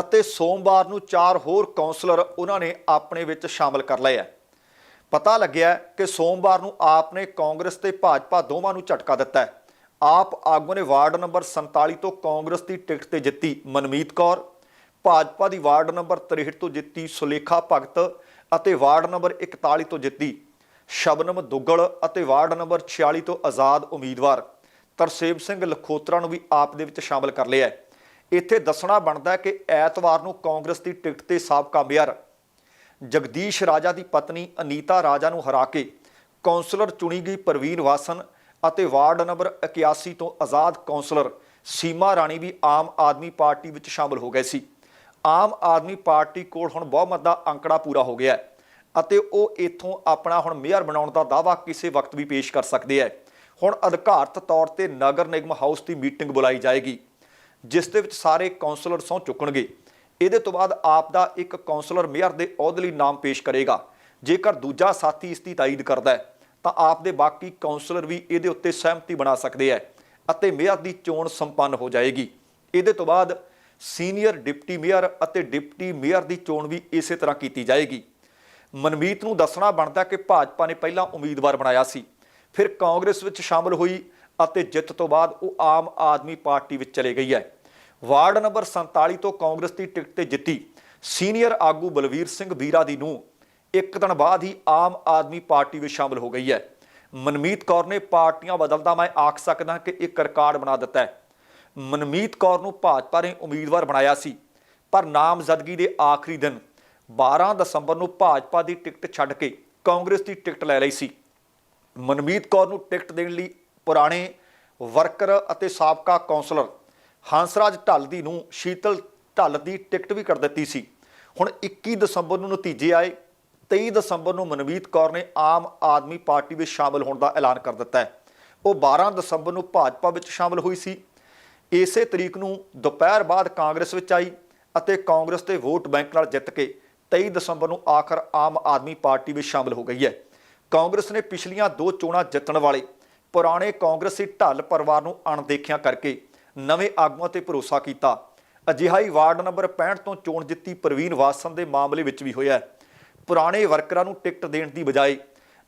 ਅਤੇ ਸੋਮਵਾਰ ਨੂੰ ਚਾਰ ਹੋਰ ਕਾਉਂਸਲਰ ਉਹਨਾਂ ਨੇ ਆਪਣੇ ਵਿੱਚ ਸ਼ਾਮਲ ਕਰ ਲਏ ਹੈ। ਪਤਾ ਲੱਗਿਆ ਕਿ ਸੋਮਵਾਰ ਨੂੰ ਆਪ ਨੇ ਕਾਂਗਰਸ ਤੇ ਭਾਜਪਾ ਦੋਵਾਂ ਨੂੰ ਝਟਕਾ ਦਿੱਤਾ ਹੈ। ਆਪ ਆਗੂ ਨੇ ਵਾਰਡ ਨੰਬਰ 47 ਤੋਂ ਕਾਂਗਰਸ ਦੀ ਟਿਕਟ ਤੇ ਜਿੱਤੀ ਮਨਮੀਤ ਕੌਰ ਭਾਜਪਾ ਦੀ ਵਾਰਡ ਨੰਬਰ 63 ਤੋਂ ਜਿੱਤੀ ਸੁਲੇਖਾ ਭਗਤ ਅਤੇ ਵਾਰਡ ਨੰਬਰ 41 ਤੋਂ ਜਿੱਤੀ ਸ਼ਬਨਮ ਦੁੱਗਲ ਅਤੇ ਵਾਰਡ ਨੰਬਰ 46 ਤੋਂ ਆਜ਼ਾਦ ਉਮੀਦਵਾਰ। ਤਰਸੇਮ ਸਿੰਘ ਲਖੋਤਰਾ ਨੂੰ ਵੀ ਆਪ ਦੇ ਵਿੱਚ ਸ਼ਾਮਲ ਕਰ ਲਿਆ ਇੱਥੇ ਦੱਸਣਾ ਬਣਦਾ ਹੈ ਕਿ ਐਤਵਾਰ ਨੂੰ ਕਾਂਗਰਸ ਦੀ ਟਿਕਟ ਤੇ ਸਾਬਕਾ ਮੇਅਰ ਜਗਦੀਸ਼ ਰਾਜਾ ਦੀ ਪਤਨੀ ਅਨੀਤਾ ਰਾਜਾ ਨੂੰ ਹਰਾ ਕੇ ਕੌਂਸਲਰ ਚੁਣੀ ਗਈ ਪ੍ਰਵੀਨ ਵਾਸਨ ਅਤੇ ਵਾਰਡ ਨੰਬਰ 81 ਤੋਂ ਆਜ਼ਾਦ ਕੌਂਸਲਰ ਸੀਮਾ ਰਾਣੀ ਵੀ ਆਮ ਆਦਮੀ ਪਾਰਟੀ ਵਿੱਚ ਸ਼ਾਮਲ ਹੋ ਗਏ ਸੀ। ਆਮ ਆਦਮੀ ਪਾਰਟੀ ਕੋਲ ਹੁਣ ਬਹੁਮਤ ਦਾ ਅੰਕੜਾ ਪੂਰਾ ਹੋ ਗਿਆ ਹੈ ਅਤੇ ਉਹ ਇੱਥੋਂ ਆਪਣਾ ਹੁਣ ਮੇਅਰ ਬਣਾਉਣ ਦਾ ਦਾਅਵਾ ਕਿਸੇ ਵਕਤ ਵੀ ਪੇਸ਼ ਕਰ ਸਕਦੇ ਹੈ। ਹੁਣ ਅਧਿਕਾਰਤ ਤੌਰ ਤੇ ਨਗਰ ਨਿਗਮ ਹਾਊਸ ਦੀ ਮੀਟਿੰਗ ਬੁਲਾਈ ਜਾਏਗੀ, ਜਿਸ ਦੇ ਵਿੱਚ ਸਾਰੇ ਕਾਉਂਸਲਰ ਸਹੁੰ ਚੁੱਕਣਗੇ। ਇਹਦੇ ਤੋਂ ਬਾਅਦ ਆਪ ਦਾ ਇੱਕ ਕਾਉਂਸਲਰ ਮੇਅਰ ਦੇ ਅਹੁਦੇ ਲਈ ਨਾਮ ਪੇਸ਼ ਕਰੇਗਾ। ਜੇਕਰ ਦੂਜਾ ਸਾਥੀ ਇਸ ਦੀ ਤਾਈਦ ਕਰਦਾ ਹੈ, ਤਾਂ ਆਪ ਦੇ ਬਾਕੀ ਕਾਉਂਸਲਰ ਵੀ ਇਹਦੇ ਉੱਤੇ ਸਹਿਮਤੀ ਬਣਾ ਸਕਦੇ ਹੈ ਅਤੇ ਮੇਅਰ ਦੀ ਚੋਣ ਸੰਪੰਨ ਹੋ ਜਾਏਗੀ। ਇਹਦੇ ਤੋਂ ਬਾਅਦ ਸੀਨੀਅਰ ਡਿਪਟੀ ਮੇਅਰ ਅਤੇ ਡਿਪਟੀ ਮੇਅਰ ਦੀ ਚੋਣ ਵੀ ਇਸੇ ਤਰ੍ਹਾਂ ਕੀਤੀ ਜਾਏਗੀ। ਮਨਮੀਤ ਨੂੰ ਦੱਸਣਾ ਬਣਦਾ ਕਿ ਭਾਜਪਾ ਨੇ ਪਹਿਲਾਂ ਉਮੀਦਵਾਰ ਬਣਾਇਆ ਸੀ, ਫਿਰ ਕਾਂਗਰਸ ਵਿੱਚ ਸ਼ਾਮਲ ਹੋਈ ਅਤੇ ਜਿੱਤ ਤੋਂ ਬਾਅਦ ਉਹ ਆਮ ਆਦਮੀ ਪਾਰਟੀ ਵਿੱਚ ਚਲੇ ਗਈ ਹੈ। ਵਾਰਡ ਨੰਬਰ 47 ਤੋਂ ਕਾਂਗਰਸ ਦੀ ਟਿਕਟ ਤੇ ਜਿੱਤੀ ਸੀਨੀਅਰ ਆਗੂ ਬਲਵੀਰ ਸਿੰਘ ਵੀਰਾ ਦੀ ਨੂੰ ਇੱਕ ਦਿਨ ਬਾਅਦ ਹੀ ਆਮ ਆਦਮੀ ਪਾਰਟੀ ਵਿੱਚ ਸ਼ਾਮਲ ਹੋ ਗਈ ਹੈ। ਮਨਮੀਤ ਕੌਰ ਨੇ ਪਾਰਟੀਆਂ ਬਦਲਦਾ ਮੈਂ ਆਖ ਸਕਦਾ ਕਿ ਇੱਕ ਰਿਕਾਰਡ ਬਣਾ ਦਿੱਤਾ ਹੈ। ਮਨਮੀਤ ਕੌਰ ਨੂੰ ਭਾਜਪਾ ਨੇ ਉਮੀਦਵਾਰ ਬਣਾਇਆ ਸੀ। ਪਰ ਨਾਮਜ਼ਦਗੀ ਦੇ ਆਖਰੀ ਦਿਨ 12 ਦਸੰਬਰ ਨੂੰ ਭਾਜਪਾ ਦੀ ਟਿਕਟ ਛੱਡ ਕੇ ਕਾਂਗਰਸ ਦੀ ਟਿਕਟ ਲੈ ਲਈ ਸੀ। ਮਨਮੀਤ ਕੌਰ ਨੂੰ ਟਿਕਟ ਦੇਣ ਲਈ ਪੁਰਾਣੇ ਵਰਕਰ ਅਤੇ ਸਾਬਕਾ ਕੌਂਸਲਰ ਹੰਸਰਾਜ ਢੱਲਦੀ ਨੂੰ ਸ਼ੀਤਲ ਢੱਲ ਦੀ ਟਿਕਟ ਵੀ ਕਰ ਦਿੱਤੀ ਸੀ। ਹੁਣ 21 ਦਸੰਬਰ ਨੂੰ ਨਤੀਜੇ ਆਏ। 23 ਦਸੰਬਰ ਨੂੰ ਮਨਮੀਤ ਕੌਰ ਨੇ ਆਮ ਆਦਮੀ ਪਾਰਟੀ ਵਿੱਚ ਸ਼ਾਮਲ ਹੋਣ ਦਾ ਐਲਾਨ ਕਰ ਦਿੱਤਾ ਹੈ। ਉਹ 12 ਦਸੰਬਰ ਨੂੰ ਭਾਜਪਾ ਵਿੱਚ ਸ਼ਾਮਲ ਹੋਈ ਸੀ। ਇਸੇ ਤਰੀਕ ਨੂੰ ਦੁਪਹਿਰ ਬਾਅਦ ਕਾਂਗਰਸ ਵਿੱਚ ਆਈ ਅਤੇ ਕਾਂਗਰਸ ਦੇ ਵੋਟ ਬੈਂਕ ਨਾਲ ਜਿੱਤ ਕੇ 23 ਦਸੰਬਰ ਨੂੰ ਆਖਰ ਆਮ ਆਦਮੀ ਪਾਰਟੀ ਵਿੱਚ ਸ਼ਾਮਲ ਹੋ ਗਈ ਹੈ। ਕਾਂਗਰਸ ਨੇ ਪਿਛਲੀਆਂ ਦੋ ਚੋਣਾਂ ਜਿੱਤਣ ਵਾਲੇ ਪੁਰਾਣੇ ਕਾਂਗਰਸੀ ਢੱਲ ਪਰਿਵਾਰ ਨੂੰ ਅਣਦੇਖਿਆਂ ਕਰਕੇ ਨਵੇਂ ਆਗੂਆਂ ਤੇ ਭਰੋਸਾ ਕੀਤਾ। ਅਜਿਹਾ ਹੀ ਵਾਰਡ ਨੰਬਰ 65 ਤੋਂ ਚੋਣ ਜਿੱਤੀ ਪ੍ਰਵੀਨ ਵਾਸਨ ਦੇ ਮਾਮਲੇ ਵਿੱਚ ਵੀ ਹੋਇਆ ਪੁਰਾਣੇ ਵਰਕਰਾਂ ਨੂੰ ਟਿਕਟ ਦੇਣ ਦੀ ਬਜਾਏ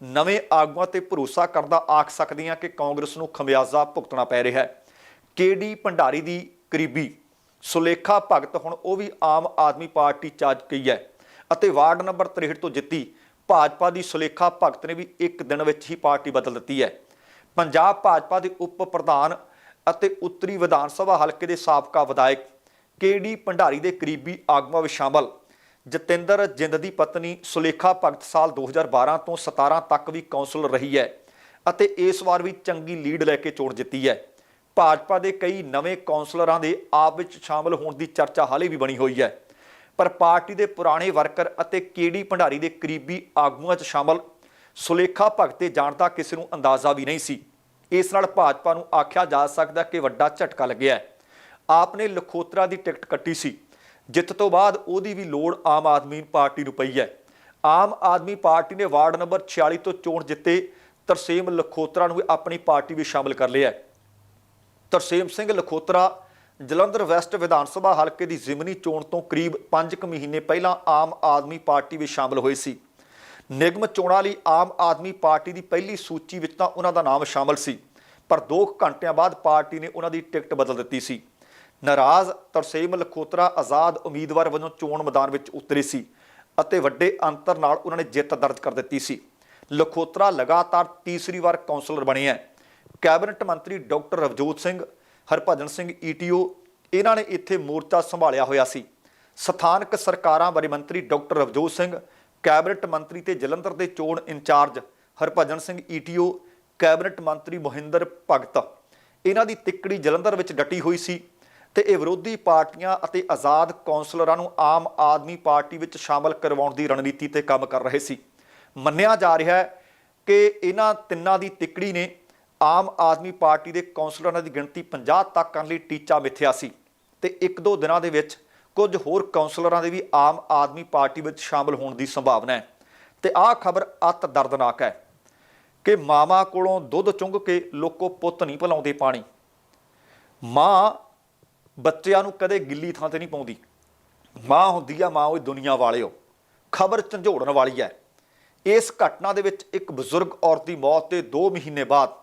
ਨਵੇਂ ਆਗੂਆਂ ਤੇ ਭਰੋਸਾ ਕਰਦਾ ਆਖ ਸਕਦੇ ਹਾਂ ਕਿ ਕਾਂਗਰਸ ਨੂੰ ਖਮਿਆਜ਼ਾ ਭੁਗਤਣਾ ਪੈ ਰਿਹਾ ਹੈ। ਕੇਡੀ ਭੰਡਾਰੀ ਦੀ ਕਰੀਬੀ ਸੁਲੇਖਾ ਭਗਤ ਹੁਣ ਉਹ ਵੀ ਆਮ ਆਦਮੀ ਪਾਰਟੀ ਚ ਆ ਗਈ ਹੈ ਅਤੇ ਵਾਰਡ ਨੰਬਰ 63 ਤੋਂ ਜਿੱਤੀ ਭਾਜਪਾ ਦੀ ਸੁਲੇਖਾ ਭਗਤ ਨੇ ਵੀ ਇੱਕ ਦਿਨ ਵਿੱਚ ਹੀ ਪਾਰਟੀ ਬਦਲ ਦਿੱਤੀ ਹੈ। ਪੰਜਾਬ ਭਾਜਪਾ ਦੇ ਉਪ ਪ੍ਰਧਾਨ ਅਤੇ ਉੱਤਰੀ ਵਿਧਾਨ ਸਭਾ ਹਲਕੇ ਦੇ ਸਾਬਕਾ ਵਿਧਾਇਕ ਕੇਡੀ ਭੰਡਾਰੀ ਦੇ ਕਰੀਬੀ ਆਗੂਆਂ ਵਿੱਚ ਸ਼ਾਮਲ। ਜਤਿੰਦਰ ਜਿੰਦ ਦੀ ਪਤਨੀ ਸੁਲੇਖਾ ਭਗਤ ਸਾਲ 2012 ਤੋਂ 17 ਤੱਕ ਵੀ ਕੌਂਸਲਰ ਰਹੀ ਹੈ ਅਤੇ ਇਸ ਵਾਰ ਵੀ ਚੰਗੀ ਲੀਡ ਲੈ ਕੇ ਚੋਣ ਜਿੱਤੀ ਹੈ। ਭਾਜਪਾ ਦੇ ਕਈ ਨਵੇਂ ਕੌਂਸਲਰਾਂ ਦੇ ਆਪ ਵਿੱਚ ਸ਼ਾਮਲ ਹੋਣ ਦੀ ਚਰਚਾ ਹਾਲੇ ਵੀ ਬਣੀ ਹੋਈ ਹੈ। ਪਰ ਪਾਰਟੀ ਦੇ ਪੁਰਾਣੇ ਵਰਕਰ ਅਤੇ ਕੇਡੀ ਭੰਡਾਰੀ ਦੇ ਕਰੀਬੀ ਆਗੂਆਂ 'ਚ ਸ਼ਾਮਲ ਸੁਲੇਖਾ ਭਗਤ ਦੇ ਜਾਣ ਦਾ ਕਿਸੇ ਨੂੰ ਅੰਦਾਜ਼ਾ ਵੀ ਨਹੀਂ ਸੀ। ਇਸ ਨਾਲ ਭਾਜਪਾ ਨੂੰ ਆਖਿਆ ਜਾ ਸਕਦਾ ਕਿ ਵੱਡਾ ਝਟਕਾ ਲੱਗਿਆ ਹੈ। ਆਪ ਨੇ ਲਖੋਤਰਾ ਦੀ ਟਿਕਟ ਕੱਟੀ ਸੀ। ਜਿੱਤ ਤੋਂ ਬਾਅਦ ਉਹਦੀ ਵੀ ਲੋੜ ਆਮ ਆਦਮੀ ਪਾਰਟੀ ਨੂੰ ਪਈ ਹੈ। ਆਮ ਆਦਮੀ ਪਾਰਟੀ ਨੇ ਵਾਰਡ ਨੰਬਰ 46 ਤੋਂ ਚੋਣ ਜਿੱਤੇ ਤਰਸੇਮ ਲਖੋਤਰਾ ਨੂੰ ਵੀ ਆਪਣੀ ਪਾਰਟੀ ਵਿੱਚ ਸ਼ਾਮਲ ਕਰ ਲਿਆ ਹੈ। ਤਰਸੇਮ ਸਿੰਘ ਲਖੋਤਰਾ, ਜਲੰਧਰ ਵੈਸਟ ਵਿਧਾਨ ਸਭਾ ਹਲਕੇ ਦੀ ਜ਼ਿਮਨੀ ਚੋਣ ਤੋਂ ਕਰੀਬ 5 ਕੁ ਮਹੀਨੇ ਪਹਿਲਾਂ ਆਮ ਆਦਮੀ ਪਾਰਟੀ ਵਿੱਚ ਸ਼ਾਮਲ ਹੋਏ ਸੀ। ਨਿਗਮ ਚੋਣਾਂ ਲਈ ਆਮ ਆਦਮੀ ਪਾਰਟੀ ਦੀ ਪਹਿਲੀ ਸੂਚੀ ਵਿੱਚ ਤਾਂ ਉਹਨਾਂ ਦਾ ਨਾਮ ਸ਼ਾਮਲ ਸੀ, ਪਰ 2 ਘੰਟਿਆਂ ਬਾਅਦ ਪਾਰਟੀ ਨੇ ਉਹਨਾਂ ਦੀ ਟਿਕਟ ਬਦਲ ਦਿੱਤੀ ਸੀ। ਨਾਰਾਜ਼ ਤਰਸੇਮ ਲਖੋਤਰਾ ਆਜ਼ਾਦ ਉਮੀਦਵਾਰ ਵਜੋਂ ਚੋਣ ਮੈਦਾਨ ਵਿੱਚ ਉਤਰੇ ਸੀ ਅਤੇ ਵੱਡੇ ਅੰਤਰ ਨਾਲ ਉਹਨਾਂ ਨੇ ਜਿੱਤ ਦਰਜ ਕਰ ਦਿੱਤੀ ਸੀ। ਲਖੋਤਰਾ ਲਗਾਤਾਰ ਤੀਸਰੀ ਵਾਰ ਕੌਂਸਲਰ ਬਣੇ ਹੈ। ਕੈਬਨਿਟ ਮੰਤਰੀ ਡਾਕਟਰ ਰਵਜੋਤ ਸਿੰਘ, ਹਰਭਜਨ ਸਿੰਘ ਈਟੀਓ ਇਹਨਾਂ ਨੇ ਇੱਥੇ ਮੋਰਚਾ ਸੰਭਾਲਿਆ ਹੋਇਆ ਸੀ। ਸਥਾਨਕ ਸਰਕਾਰਾਂ ਬਾਰੇ ਮੰਤਰੀ ਡਾਕਟਰ ਰਵਜੋਤ ਸਿੰਘ, ਕੈਬਨਿਟ ਮੰਤਰੀ ਤੇ ਜਲੰਧਰ ਦੇ ਚੋਣ in charge Harbhajan Singh ETO cabinet ਮੰਤਰੀ ਮੋਹਿੰਦਰ ਭਗਤ। ਇਹਨਾਂ ਦੀ ਤਿੱਕੜੀ ਜਲੰਧਰ ਵਿੱਚ ਡਟੀ ਹੋਈ ਸੀ ਤੇ ਇਹ ਵਿਰੋਧੀ ਪਾਰਟੀਆਂ ਅਤੇ ਆਜ਼ਾਦ ਕੌਂਸਲਰਾਂ ਨੂੰ ਆਮ ਆਦਮੀ ਪਾਰਟੀ ਵਿੱਚ ਸ਼ਾਮਲ ਕਰਵਾਉਣ ਦੀ ਰਣਨੀਤੀ ਤੇ ਕੰਮ ਕਰ ਰਹੇ ਸੀ। ਮੰਨਿਆ ਜਾ ਰਿਹਾ ਹੈ ਕਿ ਇਹਨਾਂ ਤਿੰਨਾਂ ਦੀ ਤਿੱਕੜੀ ਨੇ ਆਮ ਆਦਮੀ ਪਾਰਟੀ ਦੇ ਕੌਂਸਲਰਾਂ ਦੀ ਗਿਣਤੀ 50 ਤੱਕ ਕਰਨ ਲਈ ਟੀਚਾ ਮਿੱਥਿਆ ਸੀ ਤੇ ਇੱਕ ਦੋ ਦਿਨਾਂ ਦੇ ਵਿੱਚ ਕੁਝ ਹੋਰ ਕੌਂਸਲਰਾਂ ਦੇ ਵੀ ਆਮ ਆਦਮੀ ਪਾਰਟੀ ਵਿੱਚ ਸ਼ਾਮਲ ਹੋਣ ਦੀ ਸੰਭਾਵਨਾ ਹੈ। ਤੇ ਆਹ ਖਬਰ ਅਤ ਦਰਦਨਾਕ ਹੈ ਕਿ ਮਾਮਾ ਕੋਲੋਂ ਦੁੱਧ ਚੁੰਗ ਕੇ ਲੋਕੋ ਪੁੱਤ ਨਹੀਂ ਭਲਾਉਂਦੇ ਪਾਣੀ। ਮਾਂ ਬੱਚਿਆਂ ਨੂੰ ਕਦੇ ਗਿੱਲੀ ਥਾਂ ਤੇ ਨਹੀਂ ਪਾਉਂਦੀ। ਮਾਂ ਹੁੰਦੀ ਆ, ਮਾਂ ਉਹ ਦੁਨੀਆ ਵਾਲਿਓ। ਖਬਰ ਝੰਜੋੜਨ ਵਾਲੀ ਹੈ। ਇਸ ਘਟਨਾ ਦੇ ਵਿੱਚ ਇੱਕ ਬਜ਼ੁਰਗ ਔਰਤ ਦੀ ਮੌਤ ਦੇ 2 ਮਹੀਨੇ ਬਾਅਦ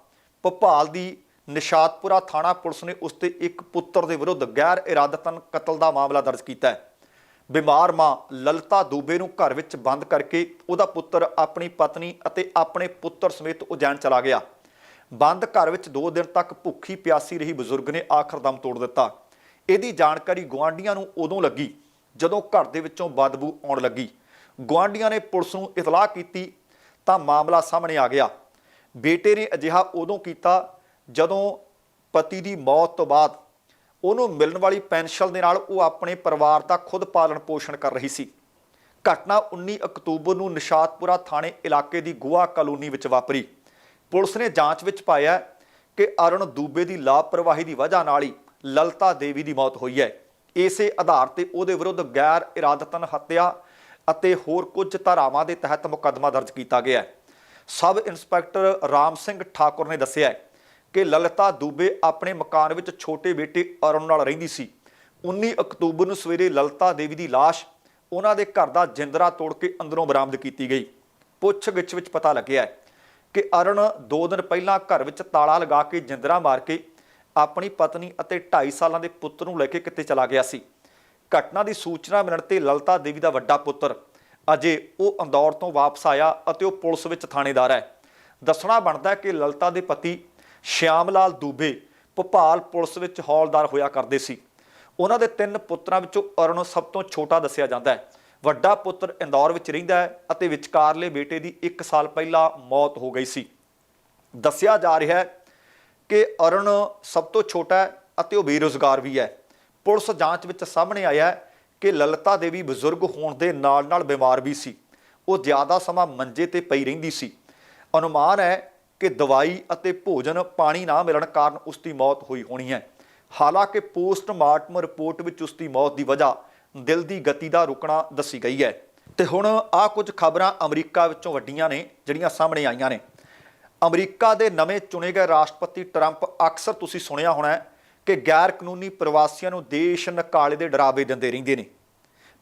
ਭੋਪਾਲ ਦੀ ਨਿਸ਼ਾਦਪੁਰਾ ਥਾਣਾ ਪੁਲਿਸ ਨੇ ਉਸ ਤੇ ਇੱਕ ਪੁੱਤਰ ਦੇ ਵਿਰੁੱਧ ਗੈਰ ਇਰਾਦਤਨ ਕਤਲ ਦਾ ਮਾਮਲਾ ਦਰਜ ਕੀਤਾ ਹੈ। ਬਿਮਾਰ ਮਾਂ ਲਲਤਾ ਦੂਬੇ ਨੂੰ ਘਰ ਵਿੱਚ ਬੰਦ ਕਰਕੇ ਉਹਦਾ ਪੁੱਤਰ, ਆਪਣੀ ਪਤਨੀ ਅਤੇ ਆਪਣੇ ਪੁੱਤਰ ਸਮੇਤ ਉਜੈਨ ਚਲਾ ਗਿਆ। ਬੰਦ ਘਰ ਵਿੱਚ 2 ਦਿਨ ਤੱਕ ਭੁੱਖੀ ਪਿਆਸੀ ਰਹੀ ਬਜ਼ੁਰਗ ਨੇ ਆਖਰ ਦਮ ਤੋੜ ਦਿੱਤਾ। ਇਹਦੀ ਜਾਣਕਾਰੀ ਗੁਆਂਢੀਆਂ ਨੂੰ ਉਦੋਂ ਲੱਗੀ ਜਦੋਂ ਘਰ ਦੇ ਵਿੱਚੋਂ ਬਦਬੂ ਆਉਣ ਲੱਗੀ। ਗੁਆਂਢੀਆਂ ਨੇ ਪੁਲਿਸ ਨੂੰ ਇਤਲਾਹ ਕੀਤੀ ਤਾਂ ਮਾਮਲਾ ਸਾਹਮਣੇ ਆ ਗਿਆ। ਬੇਟੇ ਨੇ ਅਜਿਹਾ ਉਦੋਂ ਕੀਤਾ ਜਦੋਂ ਪਤੀ ਦੀ ਮੌਤ ਤੋਂ ਬਾਅਦ। ਉਹਨੂੰ ਮਿਲਣ ਵਾਲੀ ਪੈਨਸ਼ਨ ਦੇ ਨਾਲ ਉਹ ਆਪਣੇ ਪਰਿਵਾਰ ਦਾ ਖੁਦ ਪਾਲਣ ਪੋਸ਼ਣ ਕਰ ਰਹੀ ਸੀ। ਘਟਨਾ 19 ਅਕਤੂਬਰ ਨੂੰ ਨਿਸ਼ਾਤਪੁਰਾ ਥਾਣੇ ਇਲਾਕੇ ਦੀ ਗੁਆ ਕਲੋਨੀ ਵਿੱਚ ਵਾਪਰੀ। ਪੁਲਿਸ ਨੇ ਜਾਂਚ ਵਿੱਚ ਪਾਇਆ ਕਿ ਅਰੁਣ ਦੂਬੇ ਦੀ ਲਾਪਰਵਾਹੀ ਦੀ ਵਜ੍ਹਾ ਨਾਲ ਹੀ ਲਲਤਾ ਦੇਵੀ ਦੀ ਮੌਤ ਹੋਈ ਹੈ। ਇਸੇ ਆਧਾਰ ਤੇ ਉਹਦੇ ਵਿਰੁੱਧ ਗੈਰ ਇਰਾਦਤਨ ਹੱਤਿਆ ਅਤੇ ਹੋਰ ਕੁਝ ਧਾਰਾਵਾਂ ਦੇ ਤਹਿਤ ਮੁਕੱਦਮਾ ਦਰਜ ਕੀਤਾ ਗਿਆ ਹੈ। ਸਬ ਇੰਸਪੈਕਟਰ ਰਾਮ ਸਿੰਘ ਠਾਕੁਰ ਨੇ ਦੱਸਿਆ ਕਿ ਲਲਿਤਾ ਦੂਬੇ ਆਪਣੇ ਮਕਾਨ ਵਿੱਚ ਛੋਟੇ ਬੇਟੇ ਅਰੁਣ ਨਾਲ ਰਹਿੰਦੀ ਸੀ। 19 ਅਕਤੂਬਰ ਨੂੰ ਸਵੇਰੇ ਲਲਤਾ ਦੇਵੀ ਦੀ ਲਾਸ਼ ਉਹਨਾਂ ਦੇ ਘਰ ਦਾ ਜਿੰਦਰਾ ਤੋੜ ਕੇ ਅੰਦਰੋਂ ਬਰਾਮਦ ਕੀਤੀ ਗਈ। ਪੁੱਛਗਿੱਛ ਵਿੱਚ ਪਤਾ ਲੱਗਿਆ ਕਿ ਅਰੁਣ 2 ਦਿਨ ਪਹਿਲਾਂ ਘਰ ਵਿੱਚ ਤਾਲਾ ਲਗਾ ਕੇ ਜਿੰਦਰਾ ਮਾਰ ਕੇ ਆਪਣੀ ਪਤਨੀ ਅਤੇ 2.5 ਸਾਲਾਂ ਦੇ ਪੁੱਤਰ ਨੂੰ ਲੈ ਕੇ ਕਿਤੇ ਚਲਾ ਗਿਆ ਸੀ। ਘਟਨਾ ਦੀ ਸੂਚਨਾ ਮਿਲਣ ਤੇ ਲਲਤਾ ਦੇਵੀ ਦਾ ਵੱਡਾ ਪੁੱਤਰ ਅਜੇ ਉਹ ਅੰਦੌਰ ਤੋਂ ਵਾਪਸ ਆਇਆ ਅਤੇ ਉਹ ਪੁਲਿਸ ਵਿੱਚ ਥਾਣੇਦਾਰ ਹੈ। ਦੱਸਣਾ ਬਣਦਾ ਕਿ ਲਲਤਾ ਦੇ ਪਤੀ ਸ਼ਿਆਮ ਲਾਲ ਦੂਬੇ ਭੋਪਾਲ ਪੁਲਿਸ ਵਿੱਚ ਹੌਲਦਾਰ ਹੋਇਆ ਕਰਦੇ ਸੀ। ਉਹਨਾਂ ਦੇ ਤਿੰਨ ਪੁੱਤਰਾਂ ਵਿੱਚੋਂ ਅਰੁਣ ਸਭ ਤੋਂ ਛੋਟਾ ਦੱਸਿਆ ਜਾਂਦਾ ਹੈ। ਵੱਡਾ ਪੁੱਤਰ ਇੰਦੌਰ ਵਿੱਚ ਰਹਿੰਦਾ ਹੈ ਅਤੇ ਵਿਚਕਾਰਲੇ ਬੇਟੇ ਦੀ 1 ਸਾਲ ਪਹਿਲਾਂ ਮੌਤ ਹੋ ਗਈ ਸੀ। ਦੱਸਿਆ ਜਾ ਰਿਹਾ ਹੈ ਕਿ ਅਰੁਣ ਸਭ ਤੋਂ ਛੋਟਾ ਹੈ ਅਤੇ ਉਹ ਬੇਰੁਜ਼ਗਾਰ ਵੀ ਹੈ। ਪੁਲਿਸ ਜਾਂਚ ਵਿੱਚ ਸਾਹਮਣੇ ਆਇਆ ਹੈ ਕਿ ਲਲਤਾ ਦੇਵੀ ਬਜ਼ੁਰਗ ਹੋਣ ਦੇ ਨਾਲ-ਨਾਲ ਬਿਮਾਰ ਵੀ ਸੀ। ਉਹ ਜ਼ਿਆਦਾ ਸਮਾਂ ਮੰਜੇ ਤੇ ਪਈ ਰਹਿੰਦੀ ਸੀ। ਅਨੁਮਾਨ ਹੈ ਕਿ ਦਵਾਈ ਅਤੇ ਭੋਜਨ ਪਾਣੀ ਨਾ ਮਿਲਣ ਕਾਰਨ ਉਸ ਦੀ ਮੌਤ ਹੋਈ ਹੋਣੀ ਹੈ। ਹਾਲਾਂਕਿ ਪੋਸਟਮਾਰਟਮ ਰਿਪੋਰਟ ਵਿੱਚ ਉਸ ਦੀ ਮੌਤ ਦੀ ਵਜ੍ਹਾ ਦਿਲ ਦੀ ਗਤੀ ਦਾ ਰੁਕਣਾ ਦੱਸੀ ਗਈ ਹੈ। ਤੇ ਹੁਣ ਆ ਕੁਝ ਖਬਰਾਂ ਅਮਰੀਕਾ ਵਿੱਚੋਂ ਵੱਡੀਆਂ ਨੇ, ਜਿਹੜੀਆਂ ਸਾਹਮਣੇ ਆਈਆਂ ਨੇ। ਅਮਰੀਕਾ ਦੇ ਨਵੇਂ ਚੁਣੇ ਗਏ ਰਾਸ਼ਟਰਪਤੀ ਟਰੰਪ ਅਕਸਰ ਤੁਸੀਂ ਸੁਣਿਆ ਹੋਣਾ ਹੈ ਕਿ ਗੈਰ ਕਾਨੂੰਨੀ ਪ੍ਰਵਾਸੀਆਂ ਨੂੰ ਦੇਸ਼ ਨਕਾਲੇ ਦੇ ਡਰਾਵੇ ਦਿੰਦੇ ਰਹਿੰਦੇ ਨੇ।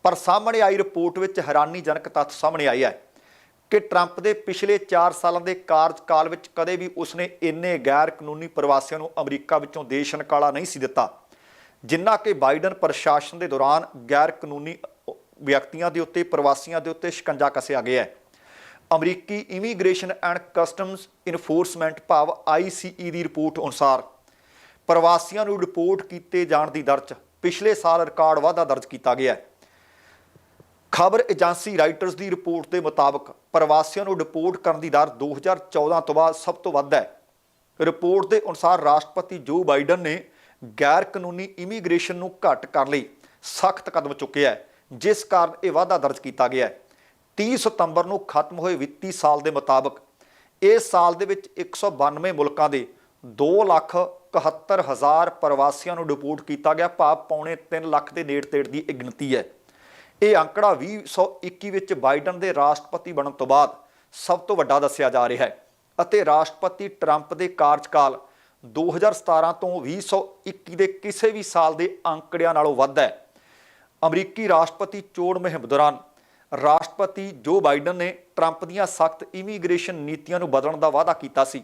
ਪਰ ਸਾਹਮਣੇ ਆਈ ਰਿਪੋਰਟ ਵਿੱਚ ਹੈਰਾਨੀਜਨਕ ਤੱਥ ਸਾਹਮਣੇ ਆਇਆ ਹੈ ਕਿ ਟਰੰਪ ਦੇ ਪਿਛਲੇ 4 ਸਾਲਾਂ ਦੇ ਕਾਰਜਕਾਲ ਵਿੱਚ ਕਦੇ ਵੀ ਉਸਨੇ ਇੰਨੇ ਗੈਰ ਕਾਨੂੰਨੀ ਪ੍ਰਵਾਸੀਆਂ ਨੂੰ ਅਮਰੀਕਾ ਵਿੱਚੋਂ ਦੇਸ਼ ਨਕਾਲਾ ਨਹੀਂ ਸੀ ਦਿੱਤਾ, ਜਿੰਨਾ ਕਿ ਬਾਈਡਨ ਪ੍ਰਸ਼ਾਸਨ ਦੇ ਦੌਰਾਨ ਗੈਰ ਕਾਨੂੰਨੀ ਵਿਅਕਤੀਆਂ ਦੇ ਉੱਤੇ, ਪ੍ਰਵਾਸੀਆਂ ਦੇ ਉੱਤੇ ਸ਼ਿਕੰਜਾ ਕੱਸਿਆ ਗਿਆ ਹੈ। ਅਮਰੀਕੀ ਇਮੀਗ੍ਰੇਸ਼ਨ ਐਂਡ ਕਸਟਮਸ ਇਨਫੋਰਸਮੈਂਟ ਭਾਵ ICE ਦੀ ਰਿਪੋਰਟ ਅਨੁਸਾਰ ਪ੍ਰਵਾਸੀਆਂ ਨੂੰ ਰਿਪੋਰਟ ਕੀਤੇ ਜਾਣ ਦੀ ਦਰ 'ਚ ਪਿਛਲੇ ਸਾਲ ਰਿਕਾਰਡ ਵਾਧਾ ਦਰਜ ਕੀਤਾ ਗਿਆ ਹੈ। ਖਬਰ ਏਜੰਸੀ ਰਾਈਟਰਸ ਦੀ ਰਿਪੋਰਟ ਦੇ ਮੁਤਾਬਕ ਪ੍ਰਵਾਸੀਆਂ ਨੂੰ ਰਿਪੋਰਟ ਕਰਨ ਦੀ ਦਰ 2014 ਤੋਂ ਬਾਅਦ ਸਭ ਤੋਂ ਵੱਧ ਹੈ। ਰਿਪੋਰਟ ਦੇ ਅਨੁਸਾਰ ਰਾਸ਼ਟਰਪਤੀ ਜੋ ਬਾਈਡਨ ਨੇ ਗੈਰ ਕਾਨੂੰਨੀ ਇਮੀਗ੍ਰੇਸ਼ਨ ਨੂੰ ਘੱਟ ਕਰਨ ਲਈ ਸਖਤ ਕਦਮ ਚੁੱਕਿਆ ਹੈ, ਜਿਸ ਕਾਰਨ ਇਹ ਵਾਧਾ ਦਰਜ ਕੀਤਾ ਗਿਆ ਹੈ। 30 ਸਤੰਬਰ ਨੂੰ ਖਤਮ ਹੋਏ ਵਿੱਤੀ ਸਾਲ ਦੇ ਮੁਤਾਬਕ, ਇਸ ਸਾਲ ਦੇ ਵਿੱਚ 192 ਮੁਲਕਾਂ ਦੇ 271000 ਪ੍ਰਵਾਸੀਆਂ ਨੂੰ ਡਿਪੋਰਟ ਕੀਤਾ ਗਿਆ। ਭਾਵ ਪੌਣੇ 3 ਲੱਖ ਦੇ ਨੇੜੇ ਤੇੜ ਦੀ ਇਹ ਗਿਣਤੀ ਹੈ। ਇਹ ਅੰਕੜਾ 2021 ਵਿੱਚ ਬਾਈਡਨ ਦੇ ਰਾਸ਼ਟਰਪਤੀ ਬਣਨ ਤੋਂ ਬਾਅਦ ਸਭ ਤੋਂ ਵੱਡਾ ਦੱਸਿਆ ਜਾ ਰਿਹਾ ਹੈ ਅਤੇ ਰਾਸ਼ਟਰਪਤੀ ਟਰੰਪ ਦੇ ਕਾਰਜਕਾਲ 2017 ਤੋਂ 2021 ਦੇ ਕਿਸੇ ਵੀ ਸਾਲ ਦੇ ਅੰਕੜਿਆਂ ਨਾਲੋਂ ਵੱਧ ਹੈ। ਅਮਰੀਕੀ ਰਾਸ਼ਟਰਪਤੀ ਚੋਣ ਮੁਹਿੰਮ ਦੌਰਾਨ ਰਾਸ਼ਟਰਪਤੀ ਜੋ ਬਾਈਡਨ ਨੇ ਟਰੰਪ ਦੀਆਂ ਸਖਤ ਇਮੀਗ੍ਰੇਸ਼ਨ ਨੀਤੀਆਂ ਨੂੰ ਬਦਲਣ ਦਾ ਵਾਅਦਾ ਕੀਤਾ ਸੀ।